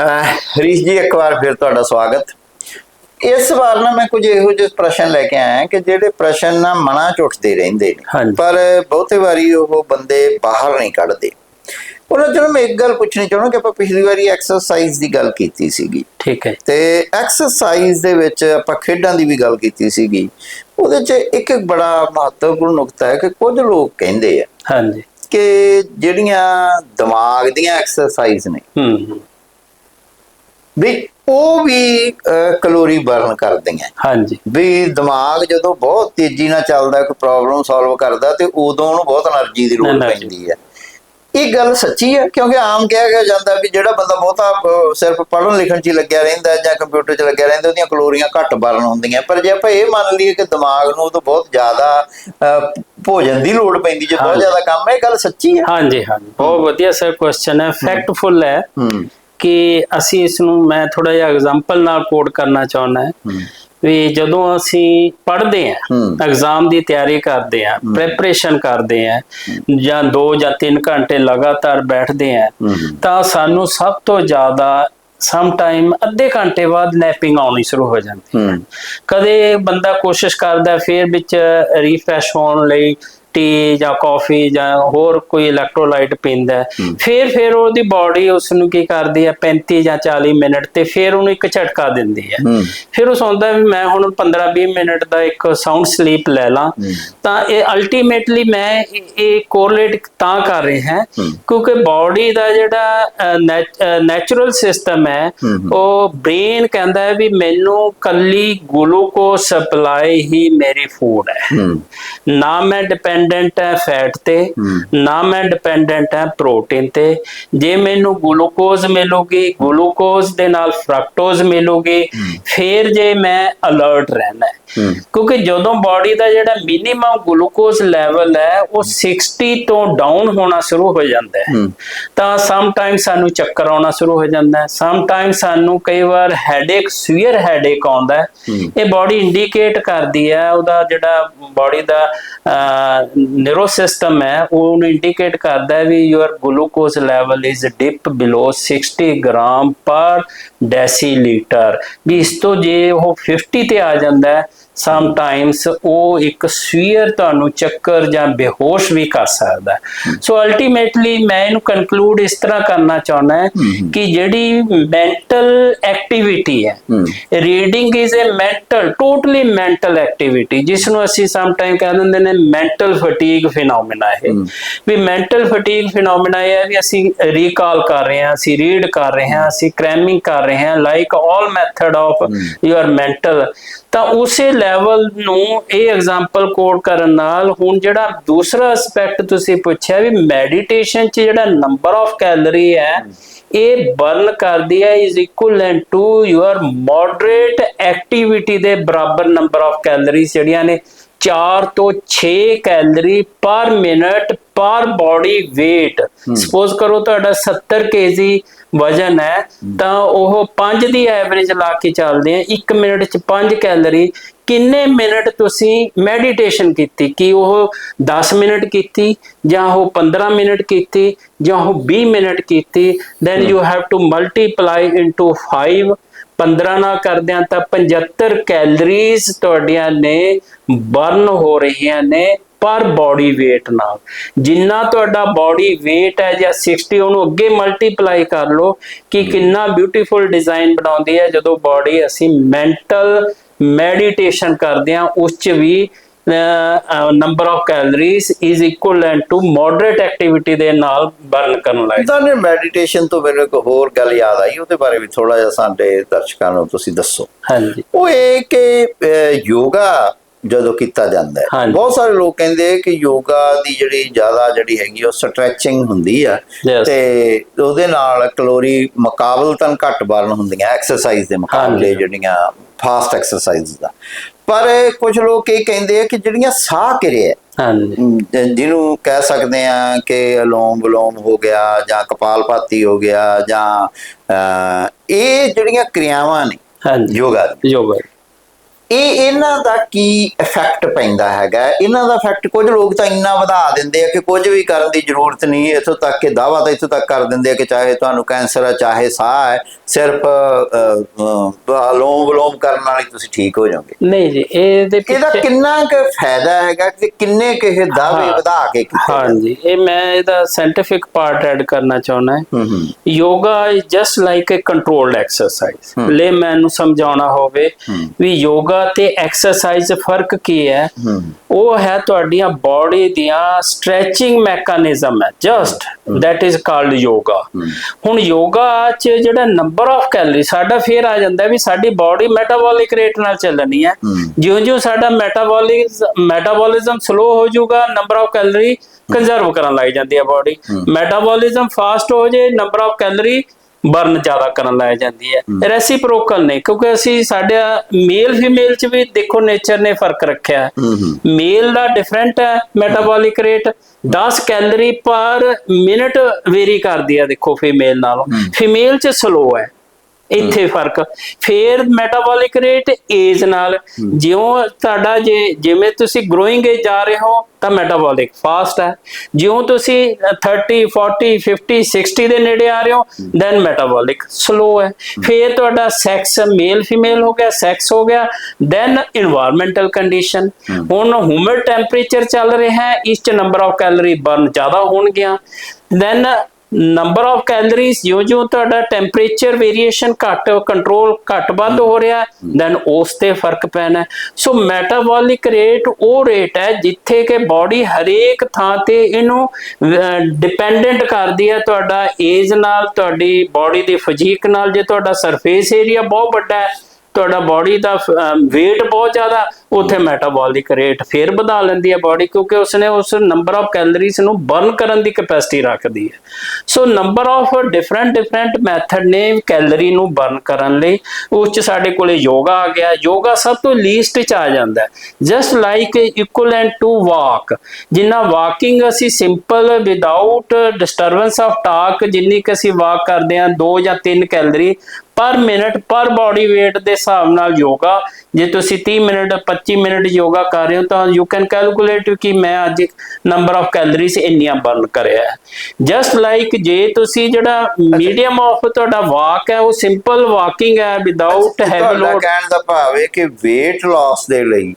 ਹਰੀਸ਼ ਜੀ ਇੱਕ ਵਾਰ ਫਿਰ ਤੁਹਾਡਾ ਸਵਾਗਤ। ਇਸ ਵਾਰ ਨਾ ਮੈਂ ਕੁਝ ਇਹੋ ਜਿਹੇ ਪ੍ਰਸ਼ਨ ਲੈ ਕੇ ਆਇਆ ਕਿ ਜਿਹੜੇ ਪ੍ਰਸ਼ਨ ਨਾ ਮਨਾਂ ਚ ਉੱਠਦੇ ਰਹਿੰਦੇ ਨੇ। ਪਰ ਬਹੁਤੇ ਵਾਰੀ ਉਹ ਬੰਦੇ ਬਾਹਰ ਨਹੀਂ ਕੱਢਦੇ। ਉਹਨਾਂ ਚੋਂ ਮੈਂ ਇੱਕ ਗੱਲ ਪੁੱਛਣੀ ਚਾਹੁੰਦਾ ਕਿ ਆਪਾਂ ਪਿਛਲੀ ਵਾਰੀ ਐਕਸਰਸਾਈਜ਼ ਦੀ ਗੱਲ ਕੀਤੀ ਸੀਗੀ। ਠੀਕ ਹੈ। ਤੇ ਐਕਸਰਸਾਈਜ਼ ਦੇ ਵਿੱਚ ਆਪਾਂ ਖੇਡਾਂ ਦੀ ਵੀ ਗੱਲ ਕੀਤੀ ਸੀਗੀ। ਉਹਦੇ 'ਚ ਇੱਕ ਇੱਕ ਬੜਾ ਮਹੱਤਵਪੂਰਨ ਨੁਕਤਾ ਹੈ ਕਿ ਕੁਝ ਲੋਕ ਕਹਿੰਦੇ ਆ ਹਾਂਜੀ। ਕਿ ਜਿਹੜੀਆਂ ਦਿਮਾਗ ਦੀਆਂ ਐਕਸਰਸਾਈਜ਼ ਨੇ ਹੂੰ, ਵੀ ਉਹ ਵੀ ਕਲੋਰੀ ਬਰਨ ਕਰਦੀਆਂ। ਹਾਂਜੀ। ਵੀ ਦਿਮਾਗ ਜਦੋਂ ਬਹੁਤ ਤੇਜ਼ੀ ਨਾਲ ਚੱਲਦਾ ਕੋਈ ਪ੍ਰੋਬਲਮ ਸੋਲਵ ਕਰਦਾ ਤੇ ਉਦੋਂ ਉਹਨੂੰ ਬਹੁਤ એનર્ਜੀ ਦੀ ਲੋੜ ਪੈਂਦੀ ਹੈ। ਇਹ ਗੱਲ ਸੱਚੀ ਹੈ ਕਿਉਂਕਿ ਆਮ ਕਿਹਾ ਗਿਆ ਜਾਂਦਾ ਵੀ ਜਿਹੜਾ ਬੰਦਾ ਬਹੁਤਾ ਸਿਰਫ ਪੜ੍ਹਨ ਲਿਖਣ 'ਚ ਲੱਗਿਆ ਰਹਿੰਦਾ ਜਾਂ ਕੰਪਿਊਟਰ 'ਚ ਲੱਗਿਆ ਰਹਿੰਦਾ ਉਹਦੀਆਂ ਕਲੋਰੀਆਂ ਘੱਟ ਬਰਨ ਹੁੰਦੀਆਂ। ਪਰ ਜੇ ਆਪਾਂ ਇਹ ਮੰਨ ਲਈਏ ਕਿ ਦਿਮਾਗ ਨੂੰ ਤਾਂ ਬਹੁਤ ਜ਼ਿਆਦਾ ਭੋਜਨ ਦੀ ਲੋੜ ਪੈਂਦੀ ਜੇ ਬਹੁਤ ਜ਼ਿਆਦਾ ਕੰਮ ਹੈ ਇਹ ਗੱਲ ਸੱਚੀ ਹੈ। ਹਾਂਜੀ ਹਾਂਜੀ। ਬਹੁਤ ਵਧੀਆ ਸਰ ਕੁਐਸਚਨ ਹੈ। ਫੈਕਟਫੁਲ ਹੈ। ਕਿ ਅਸੀਂ ਇਸ ਨੂੰ ਮੈਂ ਥੋੜਾ ਜਿਹਾ ਐਗਜ਼ਾਮਪਲ ਨਾਲ ਕੋਡ ਕਰਨਾ ਚਾਹੁੰਦਾ ਹਾਂ ਵੀ ਜਦੋਂ ਅਸੀਂ ਪੜ੍ਹਦੇ ਹਾਂ। ਐਗਜ਼ਾਮ ਦੀ ਤਿਆਰੀ ਕਰਦੇ ਹਾਂ ਪ੍ਰੈਪਰੇਸ਼ਨ ਕਰਦੇ ਹਾਂ ਜਾਂ 2 ਜਾਂ 3 ਘੰਟੇ ਲਗਾਤਾਰ ਬੈਠਦੇ ਹਾਂ ਤਾਂ ਸਾਨੂੰ ਸਭ ਤੋਂ ਜ਼ਿਆਦਾ ਸਮ ਟਾਈਮ ਅੱਧੇ ਘੰਟੇ ਬਾਅਦ ਨੈਪਿੰਗ ਆਉਣੀ ਸ਼ੁਰੂ ਹੋ ਜਾਂਦੀ ਹੂੰ। ਕਦੇ ਬੰਦਾ ਕੋਸ਼ਿਸ਼ ਕਰਦਾ ਫਿਰ ਵਿੱਚ ਰੀਫਰੈਸ਼ ਹੋਣ ਲਈ ਟੀ ਜਾਂ ਕਾਫੀ ਜਾਂ ਹੋਰ ਕੋਈ ਇਲੈਕਟ੍ਰੋਲਾਈਟ ਪੀਂਦਾ ਹੈ। ਫਿਰ ਫਿਰ ਉਹਦੀ ਬਾਡੀ ਉਸ ਨੂੰ ਕੀ ਕਰਦੀ ਹੈ? 35 ਜਾਂ 40 ਮਿੰਟ ਤੇ ਫਿਰ ਉਹਨੂੰ ਇੱਕ ਝਟਕਾ ਦਿੰਦੀ ਹੈ। ਫਿਰ ਉਹ ਸੌਂਦਾ ਵੀ ਮੈਂ ਹੁਣ 15-20 ਮਿੰਟ ਦਾ ਇੱਕ ਸਾਊਂਡ ਸਲੀਪ ਲੈ ਲਾਂ। ਤਾਂ ਇਹ ਅਲਟੀਮੇਟਲੀ ਮੈਂ ਇਹ- ਕੋਰਿਲੇਟ ਤਾਂ ਕਰ ਰਿਹਾ ਹਾਂ ਕਿਉਂਕਿ ਬਾਡੀ ਦਾ ਜਿਹੜਾ ਨੈਚੁਰਲ ਸਿਸਟਮ ਹੈ ਉਹ ਬ੍ਰੇਨ ਕਹਿੰਦਾ ਹੈ ਵੀ ਮੈਨੂੰ ਕੱਲੀ ਗਲੂਕੋਜ਼ ਸਪਲਾਈ ਹੀ ਮੇਰੀ ਫੂਡ ਹੈ। ਨਾ ਮੈਂ ਡਿਪੈਂਡੈਂਟ ਹੈ ਫੈਟ ਤੇ ਨਾ ਮੈਂ ਡਿਪੈਂਡੈਂਟ ਹੈ ਪ੍ਰੋਟੀਨ ਤੇ। ਜੇ ਮੈਨੂੰ ਗਲੂਕੋਜ਼ ਮਿਲੂਗੀ ਗਲੂਕੋਜ਼ ਦੇ ਨਾਲ ਫਰਕਟੋਜ਼ ਮਿਲੂਗੀ ਫਿਰ ਜੇ ਮੈਂ ਅਲਰਟ ਰਹਿਣਾ ਕਿਉਂਕਿ ਜਦੋਂ ਬਾਡੀ ਦਾ ਜਿਹੜਾ ਮਿਨੀਮਮ ਗਲੂਕੋਜ਼ ਲੈਵਲ ਹੈ ਉਹ 60 ਤੋਂ ਡਾਊਨ ਹੋਣਾ ਸ਼ੁਰੂ ਹੋ ਜਾਂਦਾ ਹੂੰ। ਤਾਂ ਸਮ ਟਾਈਮ ਸਾਨੂੰ ਚੱਕਰ ਆਉਣਾ ਸ਼ੁਰੂ ਹੋ ਜਾਂਦਾ ਹੈ। ਸਮ ਟਾਈਮ ਸਾਨੂੰ ਕਈ ਵਾਰ ਹੈਡੇਕ ਸਵੀਅਰ ਹੈਡੇਕ ਆਉਂਦਾ ਹੈ। ਇਹ ਬਾਡੀ ਇੰਡੀਕੇਟ ਕਰਦੀ ਹੈ ਉਹਦਾ ਜਿਹੜਾ ਬਾਡੀ ਦਾ ਨਿਊਰੋ ਸਿਸਟਮ ਹੈ ਉਹ ਉਹਨੂੰ ਇੰਡੀਕੇਟ ਕਰਦਾ ਹੈ ਵੀ your glucose level is dip below 60 gram per decilitre ਵੀ ਇਸ ਤੋਂ ਜੇ ਉਹ 50 ਤੇ ਆ ਜਾਂਦਾ ਹੈ ਸਮ ਟਾਈਮਸ ਉਹ ਇੱਕ ਸਵੀਅਰ ਤੁਹਾਨੂੰ ਚੱਕਰ ਜਾਂ ਬੇਹੋਸ਼ ਵੀ ਕਰ ਸਕਦਾ ਸੋ ਅਲਟੀਮੇਟਲੀ ਮੈਂ ਇਹਨੂੰ ਕਨਕਲੂਡ ਇਸ ਤਰ੍ਹਾਂ ਕਰਨਾ ਚਾਹੁੰਦਾ ਕਿ ਜਿਹੜੀ ਮੈਂਟਲ ਐਕਟੀਵਿਟੀ ਹੈ ਹੂੰ। Reading is a mental totally mental activity ਜਿਸ ਨੂੰ ਅਸੀਂ ਸਮ ਟਾਈਮ ਕਹਿ ਦਿੰਦੇ ਨੇ ਮੈਂਟਲ ਫਟੀਗ ਫਿਨੋਮੀਨਾ ਹੈ। ਵੀ ਮੈਂਟਲ ਫਟੀਗ ਫਿਨੋਮੀਨਾ ਇਹ ਹੈ ਵੀ ਅਸੀਂ ਰੀਕਾਲ ਕਰ ਰਹੇ ਹਾਂ ਅਸੀਂ ਰੀਡ ਕਰ ਰਹੇ ਹਾਂ ਅਸੀਂ ਕ੍ਰੈਮਿੰਗ ਕਰ ਰਹੇ ਹਾਂ like all method of your mental ਤਾਂ ਉਸੇ ਲੈਵਲ ਨੂੰ ਇਹ ਐਗਜ਼ਾਮਪਲ ਕੋਡ ਕਰਨ ਨਾਲ ਹੁਣ ਜਿਹੜਾ ਦੂਸਰਾ ਐਸਪੈਕਟ ਤੁਸੀਂ ਪੁੱਛਿਆ ਵੀ ਮੈਡੀਟੇਸ਼ਨ ਚ ਜਿਹੜਾ ਨੰਬਰ ਆਫ ਕੈਲਰੀ ਹੈ ਇਹ ਬਰਨ ਕਰਦੀ ਹੈ is equivalent to your moderate activity ਦੇ ਬਰਾਬਰ ਨੰਬਰ ਆਫ ਕੈਲਰੀਜ਼ ਜਿਹੜੀਆਂ ਨੇ 4 ਤੋਂ 6 ਕੈਲਰੀ ਪਰ ਮਿੰਟ ਪਰ ਬਾਡੀ weight ਸਪੋਜ਼ ਕਰੋ ਤੁਹਾਡਾ 70 kg ਵਜਨ ਹੈ ਤਾਂ ਉਹ 5 ਦੀ ਐਵਰੇਜ ਲਾ ਕੇ ਚੱਲਦੇ ਆ 1 ਮਿੰਟ ਚ 5 ਕੈਲਰੀ ਕਿੰਨੇ ਮਿੰਟ ਤੁਸੀਂ ਮੈਡੀਟੇਸ਼ਨ ਕੀਤੀ? ਕਿ ਉਹ 10 ਮਿੰਟ ਕੀਤੀ ਜਾਂ ਉਹ 15 ਮਿੰਟ ਕੀਤੀ ਜਾਂ ਉਹ 20 ਮਿੰਟ ਕੀਤੀ? Then you have to multiply into 5 15 ਨਾਲ ਕਰਦਿਆਂ ਤਾਂ 75 ਕੈਲਰੀਜ਼ ਤੁਹਾਡੀਆਂ ਨੇ ਬਰਨ ਹੋ ਰਹੀਆਂ ਨੇ ਪਰ ਬਾਡੀ weight ਨਾਲ। ਜਿੰਨਾ ਤੁਹਾਡਾ ਬਾਡੀ weight ਹੈ ਜਾਂ 60 ਉਹਨੂੰ ਅੱਗੇ ਮਲਟੀਪਲਾਈ ਕਰ ਲਓ ਕਿ ਕਿੰਨਾ ਬਿਊਟੀਫੁਲ ਡਿਜ਼ਾਈਨ ਬਣਾਉਂਦੀ ਹੈ ਜਦੋਂ ਬਾਡੀ ਅਸੀਂ ਮੈਂਟਲ ਮੈਡੀਟੇਸ਼ਨ ਕਰਦੇ ਹਾਂ ਉਸ ਚ ਵੀ number of calories is equivalent to moderate activity ਦੇ ਨਾਲ ਬਰਨ ਕਰਨ ਲੱਗ ਤਾਂ ਨੇ ਮੈਡੀਟੇਸ਼ਨ ਤੋਂ ਮੈਨੂੰ ਇੱਕ ਹੋਰ ਗੱਲ ਯਾਦ ਆਈ ਉਹਦੇ ਬਾਰੇ ਵੀ ਥੋੜਾ ਜਿਹਾ ਸਾਡੇ ਦਰਸ਼ਕਾਂ ਨੂੰ ਤੁਸੀਂ ਦੱਸੋ ਹਾਂਜੀ ਉਹ ਇਹ ਕਿ ਯੋਗਾ ਜਦੋਂ ਕੀਤਾ ਜਾਂਦਾ ਹੈ। ਬਹੁਤ ਸਾਰੇ ਲੋਕ ਕਹਿੰਦੇ ਕਿ ਯੋਗਾ ਦੀ ਜਿਹੜੀ ਜ਼ਿਆਦਾ ਜਿਹੜੀ ਹੈਗੀ ਉਹ ਸਟ੍ਰੈਚਿੰਗ ਹੁੰਦੀ ਆ. ਤੇ ਉਹਦੇ ਨਾਲ ਕੈਲੋਰੀ ਮੁਕਾਬਲਤਨ ਘੱਟ ਬਰਨ ਹੁੰਦੀਆਂ ਐਕਸਰਸਾਈਜ਼ ਦੇ ਮੁਕਾਬਲੇ। ਜਿਹੜੀਆਂ ਫਾਸਟ ਐਕਸਰਸਾਈਜ਼ ਦਾ। ਪਰ ਕੁਝ ਲੋਕ ਇਹ ਕਹਿੰਦੇ ਆ ਕਿ ਜਿਹੜੀਆਂ ਸਾਹ ਕਿਰਿਆ ਹਾਂਜੀ। ਜਿਹਨੂੰ ਕਹਿ ਸਕਦੇ ਆ ਕਿ ਅਲੋਮ ਵਿਲੋਮ ਹੋ ਗਿਆ ਜਾਂ ਕਪਾਲਭਾਤੀ ਹੋ ਗਿਆ ਜਾਂ ਇਹ ਜਿਹੜੀਆਂ ਕਿਰਿਆਵਾਂ ਨੇ ਹਾਂਜੀ। ਯੋਗਾ ਯੋਗਾ ਇਹ ਇਹਨਾਂ ਦਾ ਕੀ ਇਫੈਕਟ ਪੈਂਦਾ ਹੈਗਾ? ਇਹਨਾਂ ਦਾ ਇਫੈਕਟ ਕੁਝ ਲੋਕ ਤਾਂ ਇੰਨਾ ਵਧਾ ਦਿੰਦੇ ਆ ਕਿ ਕੁਝ ਵੀ ਕਰਨ ਦੀ ਜ਼ਰੂਰਤ ਨਹੀਂ ਇੱਥੋਂ ਤੱਕ ਕਿ ਦਾਵਾ ਤਾਂ ਇੱਥੋਂ ਤੱਕ ਕਰ ਦਿੰਦੇ ਆ ਕਿ ਚਾਹੇ ਤੁਹਾਨੂੰ ਕੈਂਸਰ ਹੈ ਚਾਹੇ ਸਾਹ ਹੈ ਸਿਰਫ ਅਲੋਮ ਵਿਲੋਮ ਕਰਨ ਨਾਲ ਹੀ ਤੁਸੀਂ ਠੀਕ ਹੋ ਜਾਓਗੇ। ਨਹੀਂ ਜੀ ਇਹਦੇ ਇਹਦਾ ਪਿੱਛੇ ਕਿੰਨਾ ਕੁ ਫਾਇਦਾ ਹੈਗਾ ਕਿ ਕਿੰਨੇ ਕਿਸੇ ਦਾਅਵੇ ਹਾਂ। ਵਧਾ ਕੇ ਕੀਤੇ ਹਾਂਜੀ ਇਹ ਮੈਂ ਇਹਦਾ ਸਾਇੰਟੀਫਿਕ ਪਾਰਟ ਐਡ ਕਰਨਾ ਚਾਹੁੰਦਾ ਹੂੰ। Yoga is just like a controlled exercise ਲੈ ਮੈਨੂੰ ਸਮਝਾਉਣਾ ਹੋਵੇ ਵੀ ਯੋਗਾ ਤੇ ਐਕਸਰਸਾਈਜ਼ ਫ਼ਰਕ ਕੀ ਹੈ? ਉਹ ਹੈ ਤੁਹਾਡੀਆਂ ਬਾਡੀ ਦੀਆਂ ਸਟ੍ਰੈਚਿੰਗ ਮੈਕੈਨਿਜ਼ਮ ਹੈ। Just that is called yoga ਹੁਣ ਯੋਗਾ ਚ ਜਿਹੜਾ ਨੰਬਰ ਆਫ ਕੈਲਰੀ ਸਾਡਾ ਫੇਰ ਆ ਜਾਂਦਾ ਵੀ ਸਾਡੀ ਬਾਡੀ ਮੈਟਾਬੋਲਿਕ ਰੇਟ ਨਾਲ ਚੱਲਣੀ ਹੈ। ਜਿਉਂ-ਜਿਉਂ ਸਾਡਾ ਮੈਟਾਬੋਲਿਕ ਮੈਟਾਬੋਲਿਜ਼ਮ ਸਲੋ ਹੋ ਜਾਊਗਾ ਨੰਬਰ ਆਫ ਕੈਲਰੀ ਕੰਜ਼ਰਵ ਕਰਨ ਲੱਗ ਜਾਂਦੀ ਹੈ ਬਾਡੀ ਮੈਟਾਬੋਲਿਜ਼ਮ ਫਾਸਟ ਹੋ ਜੇ ਨੰਬਰ ਆਫ ਕੈਲਰੀ ਬਰਨ ਜ਼ਿਆਦਾ ਕਰਨ ਲੱਗ ਜਾਂਦੀ ਹੈ। ਰੈਸੀਪ੍ਰੋਕਲ ਨਹੀਂ ਕਿਉਂਕਿ ਅਸੀਂ ਸਾਡਾ ਮੇਲ ਫੀਮੇਲ ਚ ਵੀ ਦੇਖੋ ਨੇਚਰ ਨੇ ਫ਼ਰਕ ਰੱਖਿਆ। ਹੂੰ ਮੇਲ ਦਾ ਡਿਫਰੈਂਟ ਹੈ ਮੈਟਾਬੋਲਿਕ ਰੇਟ 10 ਕੈਲਰੀ ਪਰ ਮਿੰਟ ਵੇਰੀ ਕਰਦੀ ਹੈ ਦੇਖੋ ਫੀਮੇਲ ਨਾਲੋਂ। ਫੀਮੇਲ ਚ ਸਲੋ ਹੈ। ਇੱਥੇ ਫ਼ਰਕ। ਫੇਰ ਮੈਟਾਬੋਲਿਕ ਰੇਟ ਏਜ ਨਾਲ ਜਿਉਂ ਤੁਹਾਡਾ ਜੇ ਜਿਵੇਂ ਤੁਸੀਂ ਗਰੋਇੰਗ ਏਜ ਜਾ ਰਹੇ ਹੋ ਤਾਂ ਮੈਟਾਬੋਲਿਕ ਫਾਸਟ ਹੈ। ਜਿਉਂ ਤੁਸੀਂ 30 40 50 60 ਦੇ ਨੇੜੇ ਆ ਰਹੇ ਹੋ ਦੈਨ ਮੈਟਾਬੋਲਿਕ ਸਲੋ ਹੈ। ਫੇਰ ਤੁਹਾਡਾ ਸੈਕਸ ਮੇਲ ਫੀਮੇਲ ਹੋ ਗਿਆ ਸੈਕਸ ਹੋ ਗਿਆ ਦੈਨ এনवायरमेंटल ਕੰਡੀਸ਼ਨ ਹੁਣ ਹਿਊਮਿਡ ਟੈਂਪਰੇਚਰ ਚੱਲ ਰਿਹਾ ਹੈ ਇਸ ਚ ਨੰਬਰ ਆਫ ਕੈਲਰੀ ਬਰਨ ਜ਼ਿਆਦਾ ਹੋਣਗੀਆਂ। ਦੈਨ ਨੰਬਰ ਆਫ ਕੈਲਰੀਜ਼ ਜਿਉਂ-ਜਿਉਂ ਤੁਹਾਡਾ ਟੈਂਪਰੇਚਰ ਵੇਰੀਏਸ਼ਨ ਘੱਟ ਕੰਟਰੋਲ ਘੱਟ ਵੱਧ ਹੋ ਰਿਹਾ ਦੈਨ ਉਸ ਤੇ ਫ਼ਰਕ ਪੈਣਾ। ਸੋ ਮੈਟਾਬੋਲਿਕ ਰੇਟ ਉਹ ਰੇਟ ਹੈ ਜਿੱਥੇ ਕਿ ਬਾਡੀ ਹਰੇਕ ਥਾਂ ਤੇ ਇਹਨੂੰ ਡਿਪੈਂਡੈਂਟ ਕਰਦੀ ਹੈ। ਤੁਹਾਡਾ ਏਜ ਨਾਲ, ਤੁਹਾਡੀ ਬਾਡੀ ਦੀ ਫਿਜ਼ੀਕ ਨਾਲ, ਜੇ ਤੁਹਾਡਾ ਸਰਫੇਸ ਏਰੀਆ ਬਹੁਤ ਵੱਡਾ ਹੈ ਤੁਹਾਡਾ ਬਾਡੀ ਦਾ weight ਬਹੁਤ ਜ਼ਿਆਦਾ, ਉੱਥੇ ਮੈਟਾਬੋਲਿਕ ਰੇਟ ਫੇਰ ਵਧਾ ਲੈਂਦੀ ਹੈ ਬਾਡੀ ਕਿਉਂਕਿ ਉਸਨੇ ਉਸ ਨੰਬਰ ਆਫ ਕੈਲਰੀਜ਼ ਨੂੰ ਬਰਨ ਕਰਨ ਦੀ ਕੈਪੈਸਿਟੀ ਰੱਖਦੀ ਹੈ। So number of different different method ਨੇ ਕੈਲਰੀ ਨੂੰ ਬਰਨ ਕਰਨ ਲਈ ਉਸ ਚ ਸਾਡੇ ਕੋਲੇ ਯੋਗਾ ਆ ਗਿਆ। ਯੋਗਾ ਸਭ ਤੋਂ ਲੀਸਟ ਚ ਆ ਜਾਂਦਾ just like equivalent to walk ਜਿੰਨਾ ਵਾਕਿੰਗ ਅਸੀਂ simple without disturbance of talk ਜਿੰਨੀ ਕਿ ਅਸੀਂ ਵਾਕ ਕਰਦੇ ਹਾਂ 2 ਜਾਂ 3 ਕੈਲਰੀ ਪਰ ਮਿੰਟ ਪਰ ਬਾਡੀ weight ਦੇ ਹਿਸਾਬ ਨਾਲ ਯੋਗਾ ਜੇ ਤੁਸੀਂ 30 ਮਿੰਟ 25 ਮਿੰਟ ਯੋਗਾ ਕਰ ਰਹੇ ਹੋ ਤਾਂ ਯੂ ਕੈਨ ਕੈਲਕੂਲੇਟ ਕਿ ਮੈਂ ਅੱਜ ਨੰਬਰ ਆਫ ਕੈਲਰੀਜ਼ ਇੰਨੀਆਂ ਬਰਨ ਕਰਿਆ ਜਸਟ ਲਾਈਕ ਜੇ ਤੁਸੀਂ ਜਿਹੜਾ ਮੀਡੀਅਮ ਆਫ ਤੁਹਾਡਾ ਵਾਕ ਹੈ ਉਹ ਸਿੰਪਲ ਵਾਕਿੰਗ ਹੈ ਵਿਦਆਊਟ ਹੈਵੀ ਲੋਡ ਕਹਿਣ ਦਾ ਭਾਵ ਹੈ ਕਿ weight loss ਦੇ ਲਈ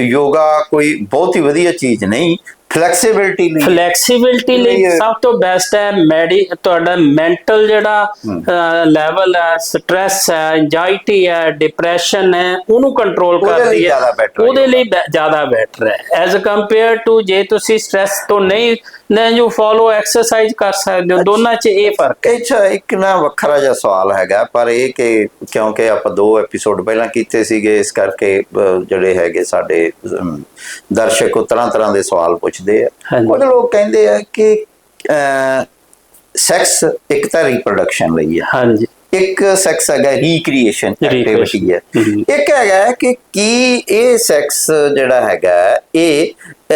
ਯੋਗਾ ਕੋਈ ਬਹੁਤ ਹੀ ਵਧੀਆ ਚੀਜ਼ ਨਹੀਂ ਫਲੈਕਸੀਬਿਲਟੀ ਲਈ। ਫਲੈਕਸੀਬਿਲਟੀ ਲਈ ਸਭ ਤੋਂ ਬੈਸਟ ਹੈ ਮੈਡੀ ਤੁਹਾਡਾ ਮੈਂਟਲ ਜਿਹੜਾ ਲੈਵਲ ਹੈ ਸਟ्रेस ਹੈ ਐਂਜਾਇਟੀ ਹੈ ਡਿਪਰੈਸ਼ਨ ਹੈ ਉਹਨੂੰ ਕੰਟਰੋਲ ਕਰਦੀ ਹੈ। ਉਹਦੇ ਲਈ ਜ਼ਿਆਦਾ ਬੈਟਰ ਹੈ। ਐਜ਼ ਕੰਪੇਅਰ ਟੂ ਜੇ ਤੁਸੀਂ ਸਟ्रेस ਤੋਂ ਨਹੀਂ ਨਾ ਜੋ ਫੋਲੋ ਐਕਸਰਸਾਈਜ਼ ਕਰ ਸਕਦੇ ਹੋ। ਦੋਨਾਂ 'ਚ ਇਹ ਫ਼ਰਕ ਹੈ। ਅੱਛਾ ਇੱਕ ਨਾ ਵੱਖਰਾ ਜਿਹਾ ਸਵਾਲ ਹੈਗਾ ਪਰ ਇਹ ਕਿ ਕਿਉਂਕਿ ਆਪਾਂ ਦੋ ਐਪੀਸੋਡ ਪਹਿਲਾਂ ਕੀਤੇ ਸੀਗੇ ਇਸ ਕਰਕੇ ਜਿਹੜੇ ਹੈਗੇ ਸਾਡੇ ਦਰਸ਼ਕ ਤਰ੍ਹਾਂ ਤਰ੍ਹਾਂ ਦੇ ਸਵਾਲ ਪੁੱਛ ਪੁੱਛਦੇ ਆ। ਕੁਝ ਲੋਕ ਕਹਿੰਦੇ ਆ ਕਿ ਸੈਕਸ ਇੱਕ ਤਾਂ ਰਿਪਰੋਡਕਸ਼ਨ ਲਈ ਹੈ ਹਾਂਜੀ ਇੱਕ ਸੈਕਸ ਹੈਗਾ ਰੀਕ੍ਰੀਏਸ਼ਨ ਐਕਟੀਵਿਟੀ ਹੈ। ਇੱਕ ਹੈਗਾ ਕਿ ਕੀ ਇਹ ਸੈਕਸ ਜਿਹੜਾ ਹੈਗਾ ਇਹ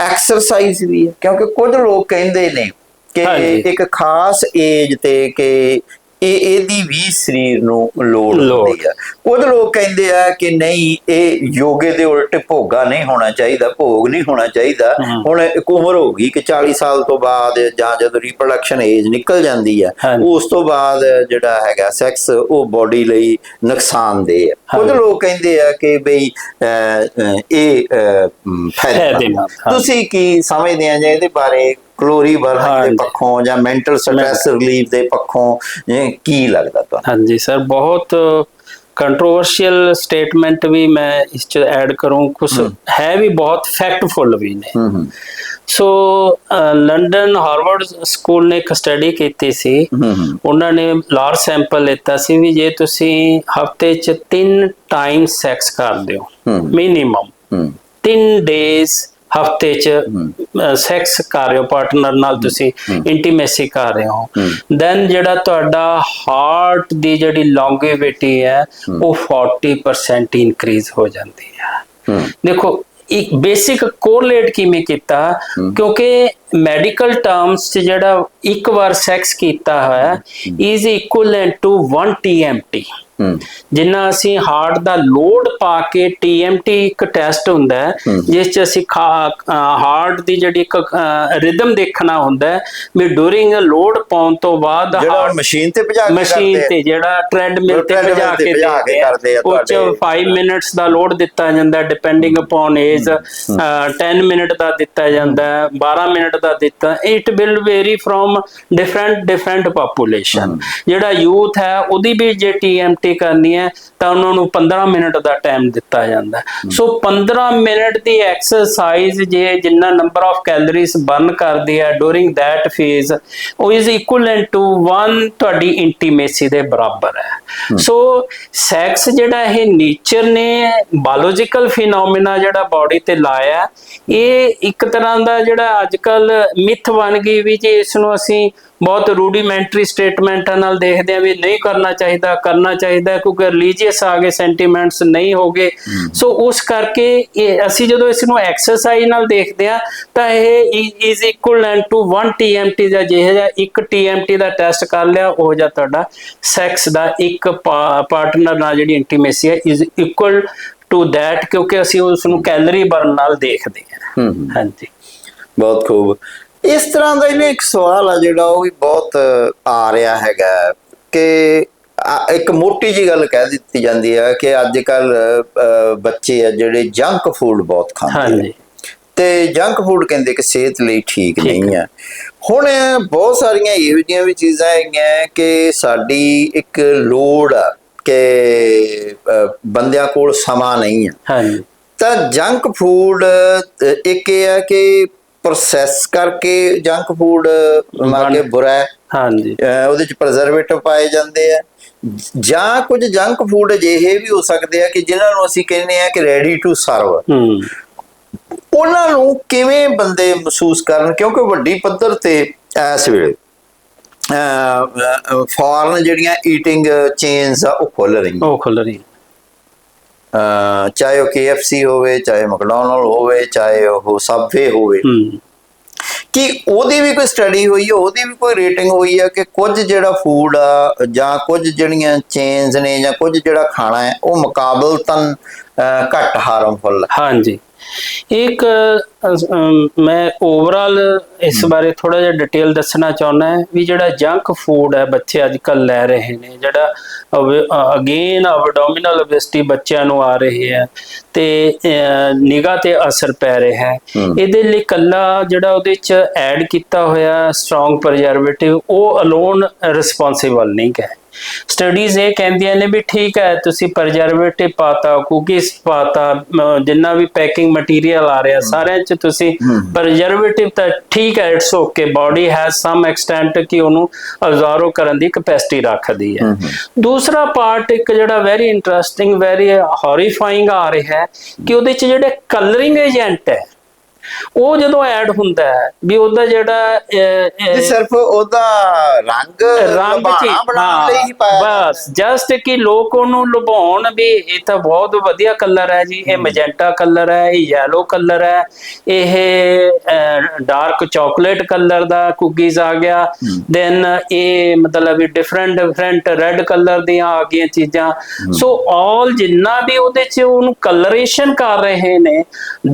ਐਕਸਰਸਾਈਜ਼ ਵੀ ਹੈ ਕਿਉਂਕਿ ਕੁਝ ਲੋਕ ਕਹਿੰਦੇ ਨੇ ਕਿ। ਇੱਕ ਖਾਸ ਏਜ ਤੇ ਕਿ ਇਹ ਇਹਦੀ ਵੀ ਸਰੀਰ ਨੂੰ ਲੋੜ। ਹੁੰਦੀ ਆ ਕੁਝ ਲੋਕ ਕਹਿੰਦੇ ਆ ਕਿ ਨਹੀਂ ਇਹ ਯੋਗੇ ਦੇ ਉਲਟ ਭੋਗਾ ਨਹੀਂ ਹੋਣਾ ਚਾਹੀਦਾ ਭੋਗ ਨਹੀਂ ਹੋਣਾ ਚਾਹੀਦਾ। ਹੁਣ ਇੱਕ ਉਮਰ ਹੋ ਗਈ ਕਿ 40 ਸਾਲ ਤੋਂ ਬਾਅਦ ਜਾਂ ਜਦੋਂ ਰੀਪਰੋਡਕਸ਼ਨ ਏਜ ਨਿਕਲ ਜਾਂਦੀ ਹਾਂਜੀ। ਉਸ ਤੋਂ ਬਾਅਦ ਜਿਹੜਾ ਹੈਗਾ ਸੈਕਸ ਉਹ ਬਾਡੀ ਲਈ ਨੁਕਸਾਨਦੇਹ ਹੈ ਕੁਝ। ਲੋਕ ਕਹਿੰਦੇ ਆ ਕਿ ਬਈ ਇਹ। ਹਾਂ। ਤੁਸੀਂ ਕੀ ਸਮਝਦੇ ਆ ਜਾਂ ਇਹਦੇ ਬਾਰੇ ਕਲੋਰੀ ਬਰਨਿੰਗ ਦੇ। ਪੱਖੋਂ ਜਾਂ ਮੈਂਟਲ ਸਟ੍ਰੈਸ ਰਿਲੀਫ ਦੇ ਪੱਖੋਂ ਇਹ ਕੀ ਲੱਗਦਾ ਤੁਹਾਨੂੰ? ਹਾਂਜੀ ਸਰ ਬਹੁਤ ਕੰਟਰੋਵਰਸ਼ੀਅਲ ਸਟੇਟਮੈਂਟ ਵੀ ਮੈਂ ਇਸ ਚ ਐਡ ਕਰੂੰ। ਕੁਝ ਹੈ। ਵੀ ਬਹੁਤ ਫੈਕਟਫੁਲ ਵੀ ਨੇ। ਸੋ ਲੰਡਨ ਹਾਰਵਰਡ ਸਕੂਲ ਨੇ ਇੱਕ ਸਟੱਡੀ ਕੀਤੀ ਸੀ। ਉਹਨਾਂ ਨੇ ਲਾਰਜ ਸੈਂਪਲ ਲਿੱਤਾ ਸੀ ਵੀ ਜੇ ਤੁਸੀਂ ਹਫ਼ਤੇ 'ਚ 3 ਟਾਈਮ ਸੈਕਸ ਕਰਦੇ ਹੋ। ਮਿਨੀਮਮ 3 ਡੇਜ਼ ਹਫ਼ਤੇ 'ਚ ਸੈਕਸ ਕਰ ਰਹੇ ਹੋ ਪਾਰਟਨਰ ਨਾਲ ਤੁਸੀਂ ਇੰਟੀਮੇਸੀ ਕਰ ਰਹੇ ਹੋ। ਦੈਨ ਜਿਹੜਾ ਤੁਹਾਡਾ ਹਾਰਟ ਦੀ ਜਿਹੜੀ ਲੌਂਗੇਵਿਟੀ ਹੈ ਉਹ 40% ਇਨਕਰੀਜ਼ ਹੋ ਜਾਂਦੀ ਹੈ। ਦੇਖੋ ਇੱਕ ਬੇਸਿਕ ਕੋਰਿਲੇਟ ਕਿਵੇਂ ਕੀਤਾ? ਕਿਉਂਕਿ ਮੈਡੀਕਲ ਟਰਮਸ ਚ ਜਿਹੜਾ ਇੱਕ ਵਾਰ ਸੈਕਸ ਕੀਤਾ ਹੋਇਆ ਇਜ਼ ਇਕੁਇਵਲੈਂਟ ਟੂ 1 TMT ਜਿੰਨਾ ਅਸੀਂ ਹਾਰਟ ਦਾ ਲੋਡ ਪਾ ਕੇ TMT ਇੱਕ ਟੈਸਟ ਹੁੰਦਾ ਹੈ ਜਿਸ ਚ ਅਸੀਂ ਹਾਰਟ ਦੀ ਜਿਹੜੀ ਇੱਕ ਰਿਦਮ ਦੇਖਣਾ ਹੁੰਦਾ ਹੈ ਵੀ ਡੂਰਿੰਗ ਲੋਡ ਪਾਉਣ ਤੋਂ ਬਾਅਦ ਮਸ਼ੀਨ ਤੇ ਭਜਾ ਕੇ ਮਸ਼ੀਨ। ਤੇ ਜਿਹੜਾ ਟ੍ਰੈਡਮਿਲ ਤੇ ਭਜਾ ਕੇ ਕਰਦੇ ਆ ਉਹ ਚ ਤੁਹਾਡੇ। 5 ਮਿੰਟਸ ਦਾ ਲੋਡ ਦਿੱਤਾ ਜਾਂਦਾ ਡਿਪੈਂਡਿੰਗ ਅਪਨ ਏਜ 10 ਮਿੰਟ ਦਾ ਦਿੱਤਾ ਜਾਂਦਾ ਹੈ 12 ਮਿੰਟ ਦਾ ਦਿੱਤਾ it will vary from different different population ਜਿਹੜਾ ਯੂਥ ਹੈ ਉਹਦੀ ਵੀ ਜੇ ਟੀਐਮਟੀ ਕਰਨੀ ਹੈ ਤਾਂ ਉਹਨਾਂ ਨੂੰ 15 ਮਿੰਟ ਦਾ ਟਾਈਮ ਦਿੱਤਾ ਜਾਂਦਾ। ਸੋ 15 ਮਿੰਟ ਦੀ ਐਕਸਰਸਾਈਜ਼ ਜੇ ਜਿੰਨਾ ਨੰਬਰ ਆਫ ਕੈਲਰੀਜ਼ ਬਰਨ ਕਰਦੀ ਹੈ ਡੂਰਿੰਗ ਥੈਟ ਫੇਜ਼ ਉਹ ਇਜ਼ ਇਕੁਇਵਲੈਂਟ ਟੂ 1 ਤੁਹਾਡੀ ਇੰਟੀਮੇਸੀ ਦੇ ਬਰਾਬਰ ਹੈ। ਸੋ ਸੈਕਸ ਜਿਹੜਾ ਇਹ ਨੇਚਰ ਨੇ ਬਾਇਓਲੋਜੀਕਲ ਫਿਨੋਮੇਨਾ ਜਿਹੜਾ ਬਾਡੀ ਤੇ ਲਾਇਆ ਇਹ ਇੱਕ ਤਰ੍ਹਾਂ ਦਾ ਜਿਹੜਾ ਅੱਜਕੱਲ ਮਿਥ ਬਣ ਗਈ ਵੀ ਜੇ ਇਸ ਨੂੰ ਅਸੀਂ ਬਹੁਤ ਰੂਡੀਮੈਂਟਰੀ ਸਟੇਟਮੈਂਟਾਂ ਨਾਲ ਦੇਖਦੇ ਆ ਵੀ ਨਹੀਂ ਕਰਨਾ ਚਾਹੀਦਾ ਕਰਨਾ ਚਾਹੀਦਾ ਕਿਉਂਕਿ ਰਿਲੀਜੀਅਸ ਆ ਗਏ ਸੈਂਟੀਮੈਂਟਸ ਨਹੀਂ ਹੋਗੇ ਸੋ ਉਸ ਕਰਕੇ ਇਹ ਅਸੀਂ ਜਦੋਂ ਇਸ ਨੂੰ ਐਕਸਰਸਾਈਜ਼ ਨਾਲ ਦੇਖਦੇ ਆ ਤਾਂ ਇਹ ਇਜ਼ ਇਕੁਇਵਲੈਂਟ ਟੂ 1 TMT ਦਾ ਜਿਹੇ ਜਿਹਾ ਇੱਕ TMT ਦਾ ਟੈਸਟ ਕਰ ਲਿਆ ਉਹ ਜਿਹਾ ਤੁਹਾਡਾ ਸੈਕਸ ਦਾ ਇੱਕ ਪਾਰਟਨਰ ਨਾਲ ਜਿਹੜੀ ਇੰਟੀਮੇਸੀ ਹੈ ਇਜ਼ ਇਕੁਅਲ ਟੂ ਥੈਟ ਕਿਉਂਕਿ ਅਸੀਂ ਉਸ ਨੂੰ ਕੈਲਰੀ ਬਰਨ ਨਾਲ ਦੇਖਦੇ ਹੂੰ। ਹਾਂਜੀ। ਬਹੁਤ ਖੂਬ। ਇਸ ਤਰ੍ਹਾਂ ਦਾ ਇਹਨੇ ਇੱਕ ਸਵਾਲ ਆ ਜਿਹੜਾ ਉਹ ਵੀ ਬਹੁਤ ਆ ਰਿਹਾ ਹੈਗਾ ਕਿ ਆ- ਇੱਕ ਮੋਟੀ ਜੀ ਗੱਲ ਕਹਿ ਦਿੱਤੀ ਜਾਂਦੀ ਹੈ ਕਿ ਅੱਜ ਕੱਲ ਬੱਚੇ ਆ ਜਿਹੜੇ ਜੰਕ ਫੂਡ ਬਹੁਤ ਖਾਂਦੇ ਆ। ਹਾਂਜੀ। ਤੇ ਜੰਕ ਫੂਡ ਕਹਿੰਦੇ ਕਿ ਸਿਹਤ ਲਈ ਠੀਕ ਨਹੀਂ ਆ ਹੁਣ ਬਹੁਤ ਸਾਰੀਆਂ ਇਹੋ ਜਿਹੀਆਂ ਵੀ ਚੀਜ਼ਾਂ ਹੈਗੀਆਂ ਕਿ ਸਾਡੀ ਇੱਕ ਲੋੜ ਆ ਕਿ ਬੰਦਿਆਂ ਕੋਲ ਸਮਾਂ ਨਹੀਂ ਆ ਹਾਂਜੀ। ਤਾਂ ਜੰਕ ਫੂਡ ਇੱਕ ਇਹ ਹੈ ਕਿ ਪ੍ਰੋਸੈਸ ਕਰਕੇ ਜੰਕ ਫੂਡ ਮਾਕੇ ਬੁਰਾ ਹੈ। ਹਾਂਜੀ। ਉਹਦੇ ਚ ਪ੍ਰੈਜ਼ਰਵੇਟਿਵ ਪਾਏ ਜਾਂਦੇ ਆ। ਜਾਂ ਕੁਝ ਜੰਕ ਫੂਡ ਅਜਿਹੇ ਵੀ ਹੋ ਸਕਦੇ ਆ ਕਿ ਜਿਨ੍ਹਾਂ ਨੂੰ ਅਸੀਂ ਕਹਿੰਦੇ ਆ ਕਿ ਰੈਡੀ ਟੂ ਸਰਵ ਹੂੰ। ਉਹਨਾਂ ਨੂੰ ਕਿਵੇਂ ਬੰਦੇ ਮਹਿਸੂਸ ਕਰਨ? ਕਿਉਂਕਿ ਵੱਡੀ ਪੱਧਰ ਤੇ ਇਸ ਵੇਲੇ ਫੋਰਨ ਜਿਹੜੀਆਂ ਈਟਿੰਗ ਚੇਨਸ ਆ ਉਹ ਖੁੱਲ ਰਹੀਆਂ। ਉਹ ਖੁੱਲ ਰਹੀ ਅਹ ਚਾਹੇ ਉਹ KFC ਹੋਵੇ ਚਾਹੇ ਮੈਕਡੋਨਲਡ ਹੋਵੇ ਚਾਹੇ ਉਹ ਸਬਵੇ ਹੋਵੇ। ਹੂੰ। ਕਿ ਉਹਦੀ ਵੀ ਕੋਈ ਸਟੱਡੀ ਹੋਈ ਹੈ ਉਹਦੀ ਵੀ ਕੋਈ ਰੇਟਿੰਗ ਹੋਈ ਹੈ ਕਿ ਕੁਝ ਜਿਹੜਾ ਫੂਡ ਆ ਜਾਂ ਕੁਝ ਜਿਹੜੀਆਂ ਚੇਨਸ ਨੇ ਜਾਂ ਕੁਝ ਜਿਹੜਾ ਖਾਣਾ ਹੈ ਉਹ ਮੁਕਾਬਲਤਨ ਘੱਟ ਹਾਰਮਫੁਲ ਹਾਂਜੀ। ਇੱਕ ਮੈਂ ਓਵਰਆਲ ਇਸ ਬਾਰੇ ਥੋੜਾ ਜਿਹਾ ਡਿਟੇਲ ਦੱਸਣਾ ਚਾਹੁੰਦਾ ਹਾਂ ਵੀ ਜਿਹੜਾ ਜੰਕ ਫੂਡ ਹੈ ਬੱਚੇ ਅੱਜ ਕੱਲ ਲੈ ਰਹੇ ਨੇ ਜਿਹੜਾ ਅਗੇਨ ਅਬਡੋਮਿਨਲ ਓਬੈਸਿਟੀ ਬੱਚਿਆਂ ਨੂੰ ਆ ਰਹੀ ਹੈ ਤੇ ਨਿਗਾਹ ਤੇ ਅਸਰ ਪੈ ਰਿਹਾ ਹੈ। ਇਹਦੇ ਲਈ ਕੱਲਾ ਜਿਹੜਾ ਉਹਦੇ ਚ ਐਡ ਕੀਤਾ ਹੋਇਆ ਸਟਰੋਂਗ ਪ੍ਰੈਜ਼ਰਵੇਟਿਵ ਉਹ ਅਲੋਨ ਰਿਸਪੌਂਸਿਬਲ ਨਹੀਂ ਹੈ ਸਟੱਡੀਜ਼ ਇਹ ਕਹਿੰਦੀਆਂ ਨੇ ਵੀ ਠੀਕ ਹੈ ਤੁਸੀਂ ਪ੍ਰੈਜ਼ਰਵੇਟਿਵ ਪਾਤਾ ਕੁਕੀਜ਼ ਪਾਤਾ ਜਿੰਨਾ ਵੀ ਪੈਕਿੰਗ ਮਟੀਰੀਅਲ ਆ ਰਿਹਾ ਸਾਰਿਆਂ ਚ ਤੁਸੀਂ ਪ੍ਰੈਜ਼ਰਵੇਟਿਵ ਤਾਂ ਠੀਕ ਹੈ it's okay body has some extent ਕਿ ਉਹਨੂੰ ਅਬਜ਼ਰਵ ਕਰਨ ਦੀ ਕਪੈਸਿਟੀ ਰੱਖਦੀ ਹੈ। ਦੂਸਰਾ ਪਾਰਟ ਇੱਕ ਜਿਹੜਾ ਵੈਰੀ ਇੰਟਰਸਟਿੰਗ ਵੈਰੀ ਹੌਰੀਫਾਈਂਗ ਆ ਰਿਹਾ ਹੈ ਕਿ ਉਹਦੇ ਚ ਜਿਹੜੇ ਕਲਰਿੰਗ ਏਜੰਟ ਹੈ ਉਹ ਜਦੋਂ ਐਡ ਹੁੰਦਾ ਹੈ ਵੀ ਉਹਦਾ ਜਿਹੜਾ ਸਿਰਫ ਉਹਦਾ ਰੰਗ ਰੰਗ ਬਣਾਉਣ ਲਈ ਹੀ ਪਾਇਆ ਬਸ ਜਸਟ ਕਿ ਲੋਕ ਉਹਨੂੰ ਲੁਭਾਉਣ ਵੀ ਇਹ ਤਾਂ ਬਹੁਤ ਵਧੀਆ ਕਲਰ ਹੈ ਜੀ ਇਹ ਮੈਜੈਂਟਾ ਕਲਰ ਹੈ ਇਹ ਯੈਲੋ ਕਲਰ ਹੈ ਇਹ ਡਾਰਕ ਚਾਕਲੇਟ ਕਲਰ ਦਾ ਕੁਕੀਜ਼ ਆ ਗਿਆ ਦੈਨ ਇਹ ਮਤਲਬ ਵੀ ਡਿਫਰੈਂਟ ਡਿਫਰੈਂਟ ਰੈੱਡ ਕਲਰ ਦੀਆਂ ਆ ਗਈਆਂ ਚੀਜ਼ਾਂ। ਸੋ ਆਲ ਜਿੰਨਾ ਵੀ ਉਹਦੇ ਚ ਉਹਨੂੰ ਕਲਰੇਸ਼ਨ ਕਰ ਰਹੇ ਨੇ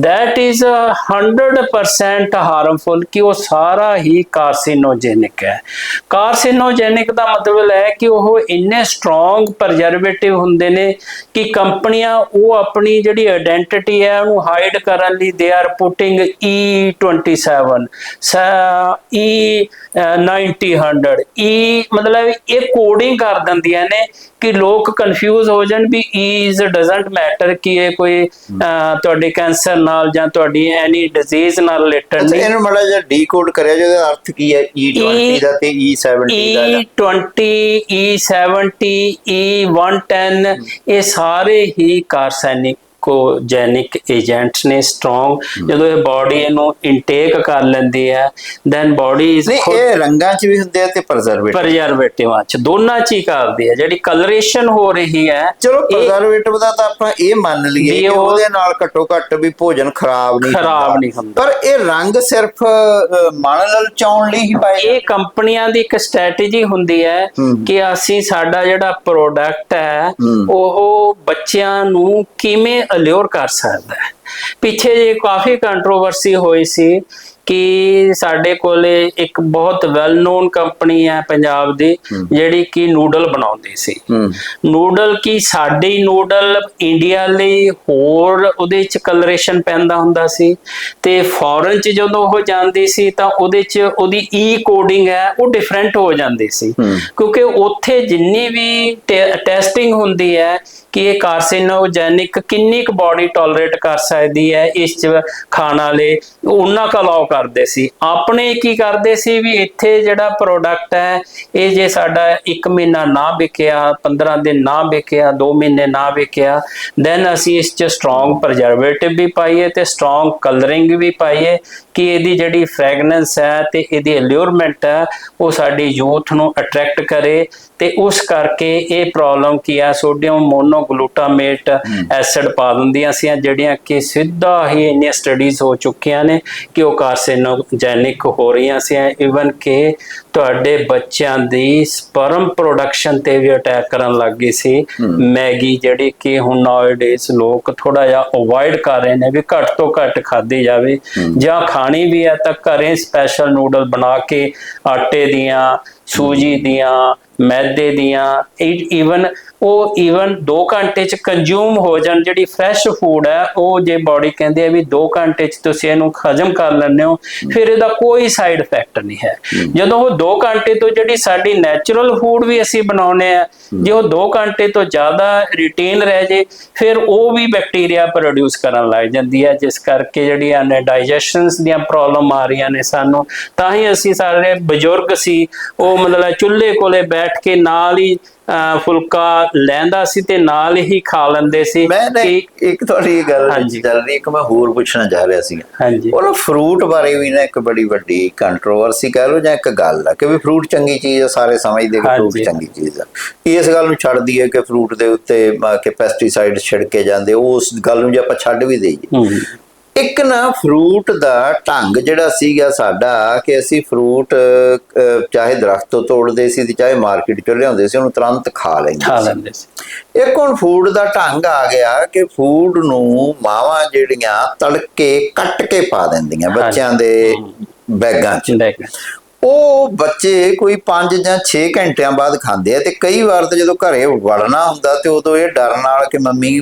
that is a 100% ਹਾਰਮਫੁਲ ਕਿ ਉਹ ਸਾਰਾ ਹੀ ਕਾਰਸਿਨੋਜੈਨਿਕ ਹੈ। ਕਾਰਸਿਨੋਜੈਨਿਕ ਦਾ ਮਤਲਬ ਹੈ ਕਿ ਉਹ ਇੰਨੇ ਸਟਰੋਂਗ ਪ੍ਰੈਜ਼ਰਵੇਟਿਵ ਹੁੰਦੇ ਨੇ ਕਿ ਕੰਪਨੀਆਂ ਉਹ ਆਪਣੀ ਜਿਹੜੀ ਆਇਡੈਂਟੀਟੀ ਹੈ ਉਹਨੂੰ ਹਾਈਡ ਕਰਨ ਲਈ they are putting E27 E 90 e, e ਮਤਲਬ ਇਹ ਕੋਡਿੰਗ ਕਰ ਦਿੰਦੀਆਂ ਨੇ ਕਿ ਲੋਕ ਕਨਫਿਊਜ਼ ਹੋ ਜਾਣ ਵੀ ਈਜ਼ ਡਸਨਟ ਮੈਟਰ ਕਿ ਇਹ ਕੋਈ ਤੁਹਾਡੇ ਕੈਂਸਰ ਨਾਲ ਜਾਂ ਤੁਹਾਡੀ ਐਨੀ ਡਿਜ਼ੀਜ਼ ਨਾਲ ਰਿਲੇਟਡ ਅੱਛਾ ਨਹੀਂ। ਇਹਨੂੰ ਮਾੜਾ ਜਿਹਾ ਡੀਕੋਡ ਕਰਿਆ ਜਿਹਦਾ ਅਰਥ ਕੀ ਹੈ? E20 ਦਾ ਤੇ E70 ਦਾ ਜਾਂ- E20 E70 E110 ਇਹ ਸਾਰੇ ਹੀ ਕਾਰਸੈਨਿਕ ਗਲਾਈਕੋਜੈਨਿਕ ਏਜੰਟਸ ਨੇ ਸਟਰੋਂਗ ਜਦੋਂ ਇਹ ਬਾਡੀ ਇਹਨੂੰ ਇਨਟੇਕ ਕਰ ਲੈਂਦੀ ਹੈ ਦੈਨ ਬਾਡੀ ਇਜ਼ ਨਹੀਂ ਇਹ ਰੰਗਾਂ 'ਚ ਵੀ ਹੁੰਦੇ ਆ ਤੇ ਪ੍ਰਜ਼ਰਵੇਟਿਵ ਪ੍ਰਜਰਵੇਟਿਵਾਂ ਚ ਦੋਨਾਂ ਚ ਹੀ ਕਰਦੀ ਹੈ ਜਿਹੜੀ ਕਲਰੇਸ਼ਨ ਹੋ ਰਹੀ ਹੈ ਚਲੋ ਪ੍ਰਜ਼ਰਵੇਟਿਵ ਦਾ ਤਾਂ ਆਪਾਂ ਇਹ ਮੰਨ ਲਈਏ ਕਿ ਉਹ- ਉਹਦੇ ਨਾਲ ਘੱਟੋ ਘੱਟ ਵੀ ਭੋਜਨ ਖਰਾਬ ਨਹੀਂ ਖਰਾਬ। ਨਹੀਂ ਹੁੰਦਾ। ਪਰ ਇਹ ਰੰਗ ਸਿਰਫ ਮਨ ਲਲਚਾਉਣ ਲਈ ਹੀ ਪਾਏ ਇਹ ਕੰਪਨੀਆਂ ਦੀ ਇੱਕ ਸਟ੍ਰੈਟੇਜੀ ਹੁੰਦੀ ਹੈ। ਕਿ ਅਸੀਂ ਸਾਡਾ ਜਿਹੜਾ ਪ੍ਰੋਡਕਟ ਹੈ। ਉਹ ਬੱਚਿਆਂ ਨੂੰ ਕਿਵੇਂ ਅਲਿਓਰ ਕਰ ਸਕਦਾ ਹੈ। ਪਿੱਛੇ ਜੇ ਕਾਫੀ ਕੰਟਰੋਵਰਸੀ ਹੋਈ ਸੀ ਕਿ ਸਾਡੇ ਕੋਲੇ ਇੱਕ ਬਹੁਤ ਵੈਲ ਨੋਨ ਕੰਪਨੀ ਹੈ ਪੰਜਾਬ ਦੀ ਜਿਹੜੀ ਕਿ ਨੂਡਲ ਬਣਾਉਂਦੀ ਸੀ। ਨੂਡਲ ਕੀ ਸਾਡੇ ਨੂਡਲ ਇੰਡੀਆ ਲਈ ਹੋਰ ਉਹਦੇ ਚ ਕਲਰੇਸ਼ਨ ਪੈਂਦਾ ਹੁੰਦਾ ਸੀ ਤੇ ਫੋਰਨ ਚ ਜਦੋਂ ਉਹ ਜਾਂਦੀ ਸੀ ਤਾਂ ਉਹਦੇ ਚ ਉਹਦੀ ਈ ਕੋਡਿੰਗ ਹੈ ਉਹ ਡਿਫਰੈਂਟ ਹੋ ਜਾਂਦੀ ਸੀ। ਕਿਉਂਕਿ ਉੱਥੇ ਜਿੰਨੀ ਵੀ ਟੈਸਟਿੰਗ ਹੁੰਦੀ ਹੈ ਕਿ ਇਹ ਕਾਰਸਿਨੋਜੈਨਿਕ ਕਿੰਨੀ ਕੁ ਬਾਡੀ ਟੋਲਰੇਟ ਕਰ ਸਕਦੀ ਹੈ ਇਸ ਚ ਖਾਣ ਵਾਲੇ, ਉਹਨਾਂ ਕਾ ਅਲਾਉ ਕਰਦੇ ਸੀ। ਆਪਣੇ ਕੀ ਕਰਦੇ ਸੀ ਵੀ ਇੱਥੇ ਜਿਹੜਾ ਪ੍ਰੋਡਕਟ ਹੈ, ਇਹ ਜੇ ਸਾਡਾ 1 ਮਹੀਨਾ ਨਾ ਵਿਕਿਆ 15 ਦਿਨ ਨਾ ਵਿਕਿਆ 2 ਮਹੀਨੇ ਨਾ ਵਿਕਿਆ ਦੈਨ ਅਸੀਂ ਇਸ ਚ ਸਟਰੋਂਗ ਪ੍ਰਜਰਵੇਟਿਵ ਵੀ ਪਾਈਏ ਤੇ ਸਟਰੋਂਗ ਕਲਰਿੰਗ ਵੀ ਪਾਈਏ। ਕਿ ਇਹਦੀ ਜਿਹੜੀ ਫ੍ਰੈਗਨੈਂਸ ਹੈ ਤੇ ਇਹਦੀ ਅਲਿਊਰਮੈਂਟ ਹੈ ਉਹ ਸਾਡੀ ਯੂਥ ਨੂੰ ਅਟਰੈਕਟ ਕਰੇ ਤੇ ਉਸ ਕਰਕੇ ਇਹ ਪ੍ਰੋਬਲਮ ਕੀ ਆ ਸੋਡੀਅਮ ਮੋਨੋਗਲੂਟਾਮੇਟ ਐਸਿਡ ਪਾ ਦਿੰਦੀਆਂ ਸੀ ਜਿਹੜੀਆਂ ਕਿ ਸਿੱਧਾ ਹੀ ਇੰਨੀਆਂ ਸਟੱਡੀਜ਼ ਹੋ ਚੁੱਕੀਆਂ ਨੇ ਕਿ ਉਹ ਕਾਰਸਿਨੋਜੈਨਿਕ ਹੋ ਰਹੀਆਂ ਸੀ ਇਵਨ ਕਿ ਤੁਹਾਡੇ ਬੱਚਿਆਂ ਦੀ ਸਪਰਮ ਪ੍ਰੋਡਕਸ਼ਨ ਤੇ ਵੀ ਅਟੈਕ ਕਰਨ ਲੱਗ ਗਈ ਸੀ। ਮੈਗੀ ਜਿਹੜੀ ਕਿ ਹੁਣ ਨਾਊਡੇਸ ਲੋਕ ਥੋੜਾ ਜਿਹਾ ਅਵੋਇਡ ਕਰ ਰਹੇ ਨੇ ਵੀ ਘੱਟ ਤੋਂ ਘੱਟ ਖਾਦੀ ਜਾਵੇ। ਜਾਂ ਖਾਣੀ ਵੀ ਹੈ ਤਾਂ ਘਰੇ ਸਪੈਸ਼ਲ ਨੂਡਲ ਬਣਾ ਕੇ ਆਟੇ ਦੀਆਂ ਸੂਜੀ ਦੀਆਂ ਮੈਦੇ ਦੀਆਂ ਈਵਨ ਉਹ ਈਵਨ 2 ਘੰਟੇ ਚ ਕੰਜ਼ਿਊਮ ਹੋ ਜਾਣ ਜਿਹੜੀ ਫਰੈਸ਼ ਫੂਡ ਹੈ ਉਹ ਜੇ ਬਾਡੀ ਕਹਿੰਦੀ ਹੈ ਵੀ 2 ਘੰਟੇ ਚ ਤੁਸੀਂ ਇਹਨੂੰ ਹਜਮ ਕਰ ਲੈਂਦੇ ਹੋ ਫਿਰ ਇਹਦਾ ਕੋਈ ਸਾਈਡ ਇਫੈਕਟ ਨਹੀਂ ਹੈ। ਜਦੋਂ ਉਹ 2 ਘੰਟੇ ਤੋਂ ਜਿਹੜੀ ਸਾਡੀ ਨੈਚੁਰਲ ਫੂਡ ਵੀ ਅਸੀਂ ਬਣਾਉਨੇ ਆ ਜੇ ਉਹ 2 ਘੰਟੇ ਤੋਂ ਜ਼ਿਆਦਾ ਰਿਟੇਨ ਰਹਿ ਜੇ ਫਿਰ ਉਹ ਵੀ ਬੈਕਟੀਰੀਆ ਪ੍ਰੋਡਿਊਸ ਕਰਨ ਲੱਗ ਜਾਂਦੀ ਹੈ ਜਿਸ ਕਰਕੇ ਜਿਹੜੀਆਂ ਨੇ ਡਾਈਜੈਸ਼ਨਸ ਦੀਆਂ ਪ੍ਰੋਬਲਮ ਆ ਰਹੀਆਂ ਨੇ ਸਾਨੂੰ ਤਾਂ ਹੀ ਅਸੀਂ ਸਾਰੇ ਬਜ਼ੁਰਗ ਸੀ ਉਹ ਮਤਲਬ ਚੁੱਲ੍ਹੇ ਕੋਲੇ ਬੈਠ ਕੇ ਨਾਲ ਹੀ ਫੁਲਕਾ ਲੈਂਦਾ ਸੀ ਤੇ ਨਾਲ ਹੀ ਖਾ ਲੈਂਦੇ ਸੀ ਮੈਂ ਨਾ ਕਿ ਇੱਕ ਤੁਹਾਡੀ ਗੱਲ। ਚੱਲ ਰਹੀ ਇੱਕ ਮੈਂ ਹੋਰ ਪੁੱਛਣਾ ਚਾਹ ਰਿਹਾ ਸੀ। ਹਾਂਜੀ। ਉਹ ਫਰੂਟ ਬਾਰੇ ਵੀ ਨਾ ਇੱਕ ਬੜੀ ਵੱਡੀ ਕੰਟਰੋਵਰਸੀ ਕਹਿ ਲਓ ਜਾਂ ਇੱਕ ਗੱਲ ਆ ਕਿ ਵੀ ਫਰੂਟ ਚੰਗੀ ਚੀਜ਼ ਆ ਸਾਰੇ ਸਮਝਦੇ ਕਿ ਫਰੂਟ। ਚੰਗੀ ਚੀਜ਼ ਆ। ਇਸ ਗੱਲ ਨੂੰ ਛੱਡ ਦਈਏ ਕਿ ਫਰੂਟ ਦੇ ਉੱਤੇ ਕਿ ਪੈਸਟੀਸਾਈਡ ਛਿੜਕੇ ਜਾਂਦੇ ਉਸ ਗੱਲ ਨੂੰ ਜੇ ਆਪਾਂ ਛੱਡ ਵੀ ਦੇਈਏ। ਇੱਕ ਨਾ ਫਰੂਟ ਦਾ ਢੰਗ ਜਿਹੜਾ ਸੀਗਾ ਸਾਡਾ ਕਿ ਅਸੀਂ ਫਰੂਟ ਚਾਹੇ ਦਰਖਤ ਤੋਂ ਤੋੜਦੇ ਸੀ ਤੇ ਚਾਹੇ ਮਾਰਕੀਟ ਚੋਂ ਲਿਆਉਂਦੇ ਸੀ ਉਹਨੂੰ ਤੁਰੰਤ ਖਾ ਲੈਂਦੇ ਖਾ ਸੀ। ਲੈਂਦੇ ਸੀ। ਇੱਕ ਹੁਣ ਫੂਡ ਦਾ ਢੰਗ ਆ ਗਿਆ ਕਿ ਫੂਡ ਨੂੰ ਮਾਵਾਂ ਜਿਹੜੀਆਂ ਤੜਕੇ ਕੱਟ ਕੇ ਪਾ ਦਿੰਦੀਆਂ ਬੱਚਿਆਂ ਦੇ ਬੈਗਾਂ 'ਚ। ਉਹ ਬੱਚੇ ਕੋਈ 5 ਜਾਂ 6 ਘੰਟਿਆਂ ਬਾਅਦ ਖਾਂਦੇ ਆ ਤੇ ਕਈ ਵਾਰ ਤਾਂ ਜਦੋਂ ਘਰੇ ਵੜਨਾ ਹੁੰਦਾ ਤੇ ਉਦੋਂ ਇਹ ਡਰ ਨਾਲ ਕਿ ਮੰਮੀ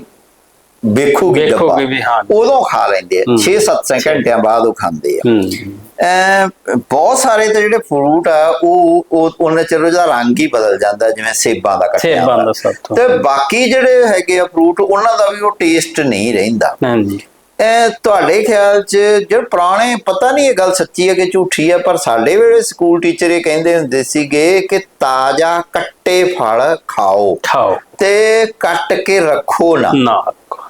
ਵੇਖੂਗੀ ਵੇਖੂਗੀ ਡੱਬਾ ਵੀ ਹਾਂ। ਉਦੋਂ ਖਾ ਲੈਂਦੇ ਆ। ਹੂੰ। 6-7 ਘੰਟਿਆਂ ਬਾਅਦ ਉਹ ਖਾਂਦੇ ਆ। ਬਹੁਤ ਸਾਰੇ ਤੇ ਜਿਹੜੇ ਫਰੂਟ ਆ ਉਹ ਉਹ ਉਹਨਾਂ ਚਿਰ ਉਹਦਾ ਰੰਗ ਹੀ ਬਦਲ ਜਾਂਦਾ ਜਿਵੇਂ ਸੇਬਾਂ ਦਾ ਕੱਟਿਆ ਸੇਬਾਂ ਦਾ। ਸਭ ਤੋਂ। ਤੇ ਬਾਕੀ ਜਿਹੜੇ ਹੈਗੇ ਆ ਫਰੂਟ ਉਹਨਾਂ ਦਾ ਵੀ ਉਹ ਟੇਸਟ ਨਹੀਂ ਰਹਿੰਦਾ। ਹਾਂਜੀ। ਇਹ ਤੁਹਾਡੇ ਖਿਆਲ 'ਚ ਜਿਹੜੇ ਪੁਰਾਣੇ ਪਤਾ ਨਹੀਂ ਇਹ ਗੱਲ ਸੱਚੀ ਹੈ ਕਿ ਝੂਠੀ ਹੈ ਪਰ ਸਾਡੇ ਵੇਲੇ ਸਕੂਲ ਟੀਚਰ ਇਹ ਕਹਿੰਦੇ ਹੁੰਦੇ ਸੀਗੇ ਕਿ ਤਾਜ਼ਾ ਕੱਟੇ ਫਲ ਖਾਓ। ਖਾਓ। ਤੇ ਕੱਟ ਕੇ ਰੱਖੋ ਨਾ। ਨਾ।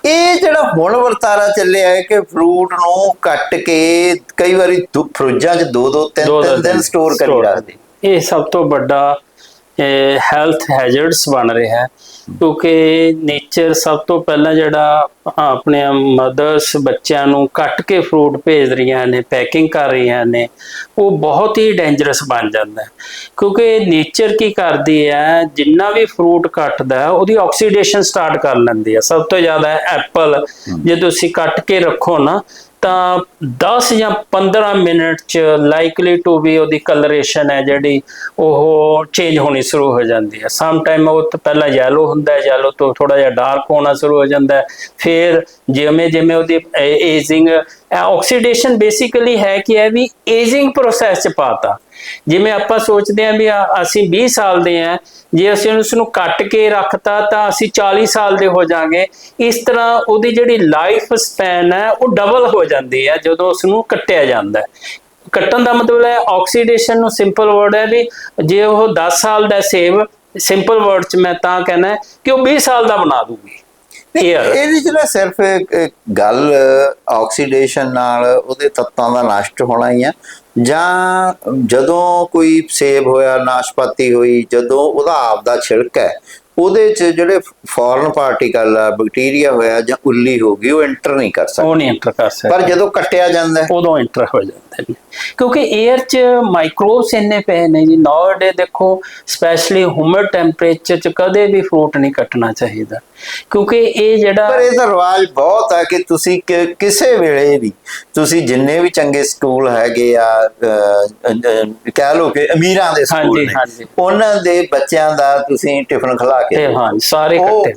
ਇਹ ਜਿਹੜਾ ਹੁਣ ਵਰਤਾਰਾ ਚੱਲਿਆ ਹੈ ਕਿ ਫਰੂਟ ਨੂੰ ਕੱਟ ਕੇ ਕਈ ਵਾਰੀ ਫਰਿੱਜਾਂ 'ਚ ਦੋ ਦੋ ਤਿੰਨ ਤਿੰਨ ਦਿਨ ਸਟੋਰ ਕਰੀ ਰੱਖਦੇ। ਇਹ ਸਭ ਤੋਂ ਵੱਡਾ ਹੈਲਥ ਹੈਜ਼ਰਡਸ ਬਣ ਰਿਹਾ ਹੈ, ਕਿਉਂਕਿ ਨੇਚਰ ਸਭ ਤੋਂ ਪਹਿਲਾਂ ਜਿਹੜਾ ਆਪਣੇ ਮਦਰਸ ਬੱਚਿਆਂ ਨੂੰ ਕੱਟ ਕੇ ਫਰੂਟ ਭੇਜ ਰਹੀਆਂ ਨੇ ਪੈਕਿੰਗ ਕਰ ਰਹੀਆਂ ਨੇ, ਉਹ ਬਹੁਤ ਹੀ ਡੇਂਜਰਸ ਬਣ ਜਾਂਦਾ ਹੈ। ਕਿਉਂਕਿ ਨੇਚਰ ਕੀ ਕਰਦੀ ਹੈ, ਜਿੰਨਾ ਵੀ ਫਰੂਟ ਕੱਟਦਾ ਉਹਦੀ ਆਕਸੀਡੇਸ਼ਨ ਸਟਾਰਟ ਕਰ ਲੈਂਦੀ ਹੈ। ਸਭ ਤੋਂ ਜ਼ਿਆਦਾ ਐਪਲ ਜੇ ਤੁਸੀਂ ਕੱਟ ਕੇ ਰੱਖੋ ਨਾ ਤਾਂ 10 ਜਾਂ 15 ਮਿੰਟ ਚ ਲਾਈਕਲੀ ਟੂ ਵੀ ਉਹਦੀ ਕਲਰੇਸ਼ਨ ਹੈ ਜਿਹੜੀ ਉਹ ਚੇਂਜ ਹੋਣੀ ਸ਼ੁਰੂ ਹੋ ਜਾਂਦੀ ਹੈ। ਸਮ ਟਾਈਮ ਉਹ ਤਾਂ ਪਹਿਲਾਂ ਯੈਲੋ ਹੁੰਦਾ ਹੈ ਯੈਲੋ ਤੋਂ ਥੋੜਾ ਜਿਹਾ ਡਾਰਕ ਹੋਣਾ ਸ਼ੁਰੂ ਹੋ ਜਾਂਦਾ ਹੈ। ਫਿਰ ਜਿਵੇਂ ਜਿਵੇਂ ਉਹਦੀ ਏਜਿੰਗ ਆਕਸੀਡੇਸ਼ਨ ਬੇਸਿਕਲੀ ਹੈ ਕਿ ਇਹ ਵੀ ਏਜਿੰਗ ਪ੍ਰੋਸੈਸ ਚ ਪਾਤਾ ਜਿਵੇਂ ਆਪਾਂ ਸੋਚਦੇ ਆਂ ਵੀ ਅਸੀਂ 20 ਸਾਲ ਦੇ ਆ ਜੇ ਅਸੀਂ ਉਸ ਨੂੰ ਕੱਟ ਕੇ ਰੱਖਤਾ ਤਾਂ ਅਸੀਂ 40 ਸਾਲ ਦੇ ਹੋ ਜਾਾਂਗੇ ਇਸ ਤਰ੍ਹਾਂ ਉਹਦੀ ਜਿਹੜੀ ਲਾਈਫ ਸਪੈਨ ਹੈ, ਉਹ ਡਬਲ ਹੋ ਜਾਂਦੀ ਹੈ, ਜਦੋਂ ਉਸ ਨੂੰ ਕੱਟਿਆ ਜਾਂਦਾ ਹੈ। ਕੱਟਣ ਦਾ ਮਤਲਬ ਹੈ ਆਕਸੀਡੇਸ਼ਨ ਨੂੰ ਸਿੰਪਲ ਵਰਡ ਹੈ ਵੀ ਜੇ ਉਹ 10 ਸਾਲ ਦਾ ਸੇਬ ਸਿੰਪਲ ਵਰਡ ਚ ਮੈਂ ਤਾਂ ਕਹਿਣਾ ਕਿ ਉਹ 20 ਸਾਲ ਦਾ ਬਣਾ ਦੂਗੀ। ਇਹਦੇ ਚ ਨਾ ਸਿਰਫ ਇੱਕ- ਗੱਲ ਆਕਸੀਡੇਸ਼ਨ ਨਾਲ ਉਹਦੇ ਤੱਤਾਂ ਦਾ ਨਸ਼ਟ ਹੋਣਾ ਹੀ ਆ। ਜਾਂ ਜਦੋਂ ਕੋਈ ਸੇਬ ਹੋਇਆ ਨਾਸ਼ਪਾਤੀ ਹੋਈ ਜਦੋਂ ਉਹਦਾ ਆਪਦਾ ਛਿਲਕ ਹੈ ਉਹਦੇ ਚ ਜਿਹੜੇ ਫੋਰਨ ਪਾਰਟੀਕਲ ਆ ਬੈਕਟੀਰੀਆ ਹੋਇਆ ਜਾਂ ਉੱਲੀ ਹੋ ਗਈ ਉਹ ਐਂਟਰ ਨਹੀਂ ਕਰ ਸਕਦੇ। ਉਹ ਨਹੀਂ ਐਂਟਰ ਕਰ ਸਕਦੇ। ਪਰ ਜਦੋਂ ਕੱਟਿਆ ਜਾਂਦਾ ਉਦੋਂ ਐਂਟਰ ਹੋ ਜਾਂਦੇ। ਨੇ ਕਿਉਂਕਿ 에ਅਰ 'ਚ ਮਾਈਕਰੋਬਸ ਇੰਨੇ ਪਏ ਨੇ ਜੀ ਨਾਉਡੇ ਦੇਖੋ ਸਪੈਸ਼ਲੀ ਹਿਊਮਿਡ ਟੈਂਪਰੇਚਰ 'ਚ ਕਦੇ ਵੀ ਫਰੂਟ ਨਹੀਂ ਕੱਟਣਾ ਚਾਹੀਦਾ ਕਿਉਂਕਿ ਇਹ ਜਿਹੜਾ ਪਰ ਇਹਦਾ ਰਿਵਾਜ ਬਹੁਤ ਹੈ ਕਿ ਤੁਸੀਂ ਕਿਸੇ ਵੇਲੇ ਵੀ ਤੁਸੀਂ ਜਿੰਨੇ ਵੀ ਚੰਗੇ ਸਕੂਲ ਹੈਗੇ ਆ ਕਹਿ ਲਓ ਕਿ ਅਮੀਰਾਂ ਦੇ ਸਕੂਲ ਨੇ। ਉਹਨਾਂ ਦੇ ਬੱਚਿਆਂ ਦਾ ਤੁਸੀਂ ਟਿਫਨ ਖਿਲਾ ਕੇ। ਹਾਂ ਸਾਰੇ ਕੱਟੇ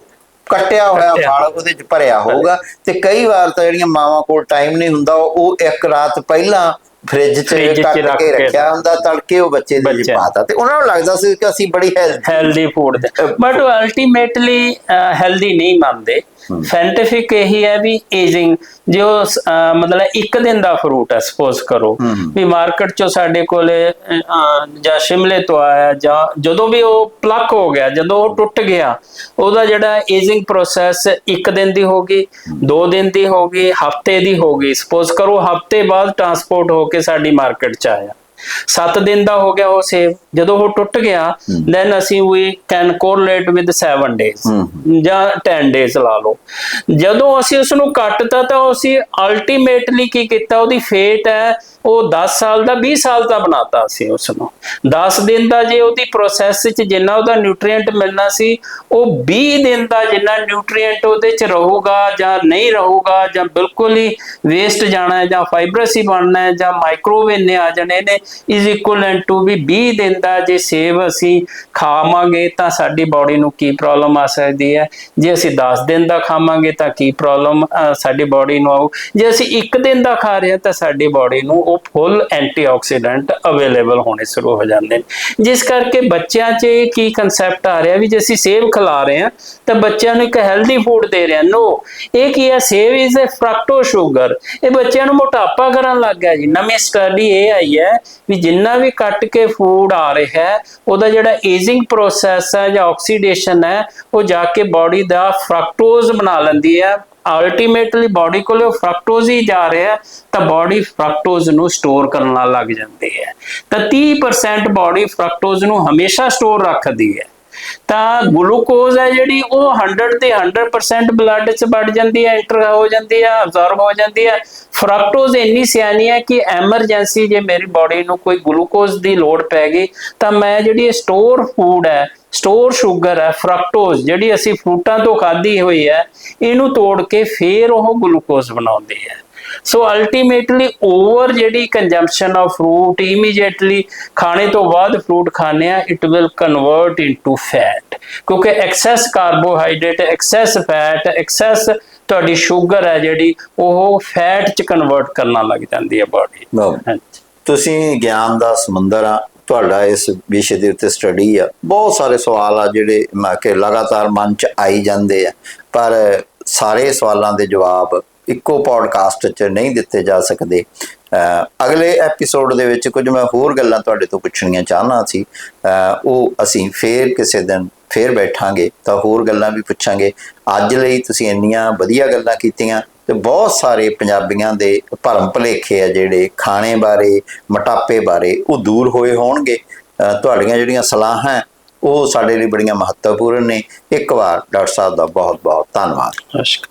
ਕੱਟਿਆ ਹੋਇਆ ਫਲ ਉਹਦੇ ਚ ਭਰਿਆ ਹੋਊਗਾ ਤੇ ਕਈ ਵਾਰ ਤਾਂ ਜਿਹੜੀਆਂ ਮਾਵਾਂ ਕੋਲ ਟਾਈਮ ਨਹੀਂ ਹੁੰਦਾ ਉਹ ਇੱਕ ਰਾਤ ਪਹਿਲਾਂ ਫ੍ਰਿਜ 'ਚ ਕੱਟ ਰੱਖ ਕੇ ਰੱਖਿਆ ਹੁੰਦਾ ਤੜਕੇ ਉਹ ਬੱਚੇ ਦੇ ਵਿੱਚ। ਪਾਤਾ। ਤੇ ਉਹਨਾਂ ਨੂੰ ਲੱਗਦਾ ਸੀ ਕਿ ਅਸੀਂ ਬੜੀ healthy food but ultimately healthy ਨਹੀਂ ਮੰਨਦੇ। ਸਾਇੰਟਿਫਿਕ ਇਹੀ ਹੈ ਵੀ ਏਜਿੰਗ ਜੋ ਮਤਲਬ ਇੱਕ ਦਿਨ ਦਾ ਫਰੂਟ ਹੈ ਸਪੋਜ਼ ਕਰੋ। ਵੀ ਮਾਰਕੀਟ ਚੋਂ ਸਾਡੇ ਕੋਲੇ ਜਾਂ ਸ਼ਿਮਲੇ ਤੋਂ ਆਇਆ ਜਾਂ ਜਦੋਂ ਵੀ ਉਹ ਪਲੱਕ ਹੋ ਗਿਆ ਜਦੋਂ ਉਹ ਟੁੱਟ ਗਿਆ ਉਹਦਾ ਜਿਹੜਾ ਏਜਿੰਗ ਪ੍ਰੋਸੈਸ ਇੱਕ ਦਿਨ ਦੀ ਹੋਗੀ ਦੋ ਦਿਨ ਦੀ ਹੋਗੀ ਹਫ਼ਤੇ ਦੀ ਹੋਗੀ ਸਪੋਜ਼ ਕਰੋ ਹਫ਼ਤੇ ਬਾਅਦ ਟਰਾਂਸਪੋਰਟ ਹੋ ਕੇ ਸਾਡੀ ਮਾਰਕੀਟ ਚ ਆਇਆ। 7 ਦਿਨ ਦਾ ਹੋ ਗਿਆ ਉਹ ਸੇਵ ਜਦੋਂ ਉਹ ਟੁੱਟ ਗਿਆ ਦੈਨ ਅਸੀਂ we can correlate with 7 days ਜਾਂ 10 ਡੇਜ਼ ਲਾ ਲਓ। ਜਦੋਂ ਅਸੀਂ ਉਸ ਨੂੰ ਕੱਟਤਾ ਤਾਂ ਅਸੀਂ ਅਲਟੀਮੇਟਲੀ ਕੀ ਕੀਤਾ ਉਹਦੀ ਫੇਟ ਹੈ ਉਹ 10 ਸਾਲ ਦਾ 20 ਸਾਲ ਦਾ ਬਣਾਤਾ ਸੀ ਉਸ ਨੂੰ 10 ਦਿਨ ਦਾ ਜੇ ਉਹਦੀ ਪ੍ਰੋਸੈਸ ਵਿੱਚ ਜਿੰਨਾ ਉਹਦਾ ਨਿਊਟ੍ਰੀਐਂਟ ਮਿਲਣਾ ਸੀ, ਉਹ 20 ਦਿਨ ਦਾ ਜਿੰਨਾ ਨਿਊਟ੍ਰੀਐਂਟ ਉਹਦੇ ਚ ਰਹੂਗਾ ਜਾਂ ਨਹੀਂ ਰਹੂਗਾ ਜਾਂ ਬਿਲਕੁਲ ਹੀ ਵੇਸਟ ਜਾਣਾ ਹੈ ਜਾਂ ਫਾਈਬਰਸ ਹੀ ਬਣਨਾ ਹੈ ਜਾਂ ਮਾਈਕ੍ਰੋਵੇਵ ਨੇ ਆ ਜਾਣੇ ਨੇ ਇਜ਼ ਇਕੁਅਲੈਂਟ ਟੂ ਵੀ 20 ਦਿਨ ਦਾ ਜੇ ਸੇਵ ਅਸੀਂ ਖਾਵਾਂਗੇ ਤਾਂ ਸਾਡੀ ਬਾਡੀ ਨੂੰ ਕੀ ਪ੍ਰੋਬਲਮ ਆ ਸਕਦੀ ਹੈ? ਜੇ ਅਸੀਂ 10 ਦਿਨ ਦਾ ਖਾਵਾਂਗੇ ਤਾਂ ਕੀ ਪ੍ਰੋਬਲਮ ਸਾਡੀ ਬਾਡੀ ਨੂੰ ਆਊ? ਜੇ ਅਸੀਂ ਇੱਕ ਦਿਨ ਦਾ ਖਾ ਰਹੇ ਹਾਂ ਤਾਂ ਸਾਡੀ ਬਾਡੀ ਨੂੰ ਉਹ ਫੁੱਲ ਐਂਟੀਆਕਸੀਡੈਂਟ ਅਵੇਲੇਬਲ ਹੋਣੇ ਸ਼ੁਰੂ ਹੋ ਜਾਂਦੇ ਨੇ। ਜਿਸ ਕਰਕੇ ਬੱਚਿਆਂ 'ਚ ਇਹ ਕੀ ਕਨਸੈਪਟ ਆ ਰਿਹਾ ਵੀ ਜੇ ਅਸੀਂ ਸੇਬ ਖਿਲਾ ਰਹੇ ਹਾਂ, ਤਾਂ ਬੱਚਿਆਂ ਨੂੰ ਇੱਕ ਹੈਲਦੀ ਫੂਡ ਦੇ ਰਹੇ ਹਾਂ। ਨੋ ਇਹ ਕੀ ਹੈ ਸੇਬ ਇਜ਼ ਅ ਫਰਕਟੋ ਸ਼ੂਗਰ ਇਹ ਬੱਚਿਆਂ ਨੂੰ ਮੋਟਾਪਾ ਕਰਨ ਲੱਗ ਗਿਆ ਜੀ। ਨਵੀਂ ਸਟੱਡੀ ਇਹ ਆਈ ਹੈ ਵੀ ਜਿੰਨਾ ਵੀ ਕੱਟ ਕੇ ਫੂਡ ਆ ਰਿਹਾ ਹੈ, ਉਹਦਾ ਜਿਹੜਾ ਏਜਿੰਗ ਪ੍ਰੋਸੈਸ ਹੈ ਜਾਂ ਆਕਸੀਡੇਸ਼ਨ ਹੈ, ਉਹ ਜਾ ਕੇ ਬਾਡੀ ਦਾ ਫਰਕਟੋਜ਼ ਬਣਾ ਲੈਂਦੀ ਹੈ। ਅਲਟੀਮੇਟਲੀ ਬਾਡੀ ਕੋਲ ਫਰਕਟੋਜ਼ ਹੀ ਜਾ ਰਿਹਾ ਤਾਂ ਬਾਡੀ ਫਰਕਟੋਜ਼ ਨੂੰ ਸਟੋਰ ਕਰਨ ਲੱਗ ਜਾਂਦੀ ਹੈ। ਤਾਂ 30% ਬਾਡੀ ਫਰਕਟੋਜ਼ ਨੂੰ ਹਮੇਸ਼ਾ ਸਟੋਰ ਰੱਖਦੀ ਹੈ। ਤਾਂ ਗਲੂਕੋਜ਼ ਹੈ ਜਿਹੜੀ ਉਹ 100 ਤੇ 100% ਬਲੱਡ 'ਚ ਵੜ ਜਾਂਦੀ ਹੈ ਐਂਟਰ ਹੋ ਜਾਂਦੀ ਹੈ ਅਬਜ਼ਰਬ ਹੋ ਜਾਂਦੀ ਹੈ। ਫਰਕਟੋਜ਼ ਇੰਨੀ ਸਿਆਣੀ ਹੈ ਕਿ ਐਮਰਜੈਂਸੀ ਜੇ ਮੇਰੀ ਬਾਡੀ ਨੂੰ ਕੋਈ ਗਲੂਕੋਜ਼ ਦੀ ਲੋੜ ਪੈ ਗਈ, ਤਾਂ ਮੈਂ ਜਿਹੜੀ ਸਟੋਰ ਫੂਡ ਹੈ ਸਟੋਰ ਸ਼ੂਗਰ ਹੈ ਫਰਕਟੋਜ਼ ਜਿਹੜੀ ਅਸੀਂ ਫਰੂਟਾਂ ਤੋਂ ਖਾਧੀ ਹੋਈ ਹੈ, ਇਹਨੂੰ ਤੋੜ ਕੇ ਫੇਰ ਉਹ ਗਲੂਕੋਜ਼ ਬਣਾਉਂਦੇ ਹੈ। ਸੋ ਅਲਟੀਮੇਟਲੀ ਓਵਰ ਜਿਹੜੀ ਕੰਜੰਪਸ਼ਨ ਆਫ ਫਰੂਟ ਇਮੀਡੀਏਟਲੀ ਖਾਣੇ ਤੋਂ ਬਾਅਦ ਫਰੂਟ ਖਾਣੇ ਆ it will convert into fat ਕਿਉਂਕਿ excess carbohydrate excess fat excess ਤੁਹਾਡੀ ਸ਼ੂਗਰ ਹੈ ਜਿਹੜੀ ਉਹ ਫੈਟ ਚ ਕਨਵਰਟ ਕਰਨਾ ਲੱਗ ਜਾਂਦੀ ਹੈ ਬਾਡੀ ਤੁਸੀਂ ਗਿਆਨ ਦਾ ਸਮੁੰਦਰ ਆ ਤੁਹਾਡਾ ਇਸ ਵਿਸ਼ੇ ਦੇ ਉੱਤੇ ਸਟੱਡੀ ਆ। ਬਹੁਤ ਸਾਰੇ ਸਵਾਲ ਆ ਜਿਹੜੇ ਕਿ ਲਗਾਤਾਰ ਮਨ ਚ ਆਈ ਜਾਂਦੇ ਆ ਪਰ ਸਾਰੇ ਸਵਾਲਾਂ ਦੇ ਜਵਾਬ ਇੱਕੋ ਪੋਡਕਾਸਟ 'ਚ ਨਹੀਂ ਦਿੱਤੇ ਜਾ ਸਕਦੇ। ਅਗਲੇ ਐਪੀਸੋਡ ਦੇ ਵਿੱਚ ਕੁਝ ਮੈਂ ਹੋਰ ਗੱਲਾਂ ਤੁਹਾਡੇ ਤੋਂ ਪੁੱਛਣੀਆਂ ਚਾਹਨਾ ਸੀ। ਉਹ ਅਸੀਂ ਫੇਰ ਕਿਸੇ ਦਿਨ ਫੇਰ ਬੈਠਾਂਗੇ ਤਾਂ ਹੋਰ ਗੱਲਾਂ ਵੀ ਪੁੱਛਾਂਗੇ। ਅੱਜ ਲਈ ਤੁਸੀਂ ਇੰਨੀਆਂ ਵਧੀਆ ਗੱਲਾਂ ਕੀਤੀਆਂ ਤੇ ਬਹੁਤ ਸਾਰੇ ਪੰਜਾਬੀਆਂ ਦੇ ਭਰਮ ਭਲੇਖੇ ਆ ਜਿਹੜੇ ਖਾਣੇ ਬਾਰੇ, ਮੋਟਾਪੇ ਬਾਰੇ ਉਹ ਦੂਰ ਹੋਏ ਹੋਣਗੇ। ਤੁਹਾਡੀਆਂ ਜਿਹੜੀਆਂ ਸਲਾਹਾਂ ਉਹ ਸਾਡੇ ਲਈ ਬੜੀਆਂ ਮਹੱਤਵਪੂਰਨ ਨੇ। ਇੱਕ ਵਾਰ ਡਾਕਟਰ ਸਾਹਿਬ ਦਾ ਬਹੁਤ ਬਹੁਤ ਧੰਨਵਾਦ ਨਮਸਕਾਰ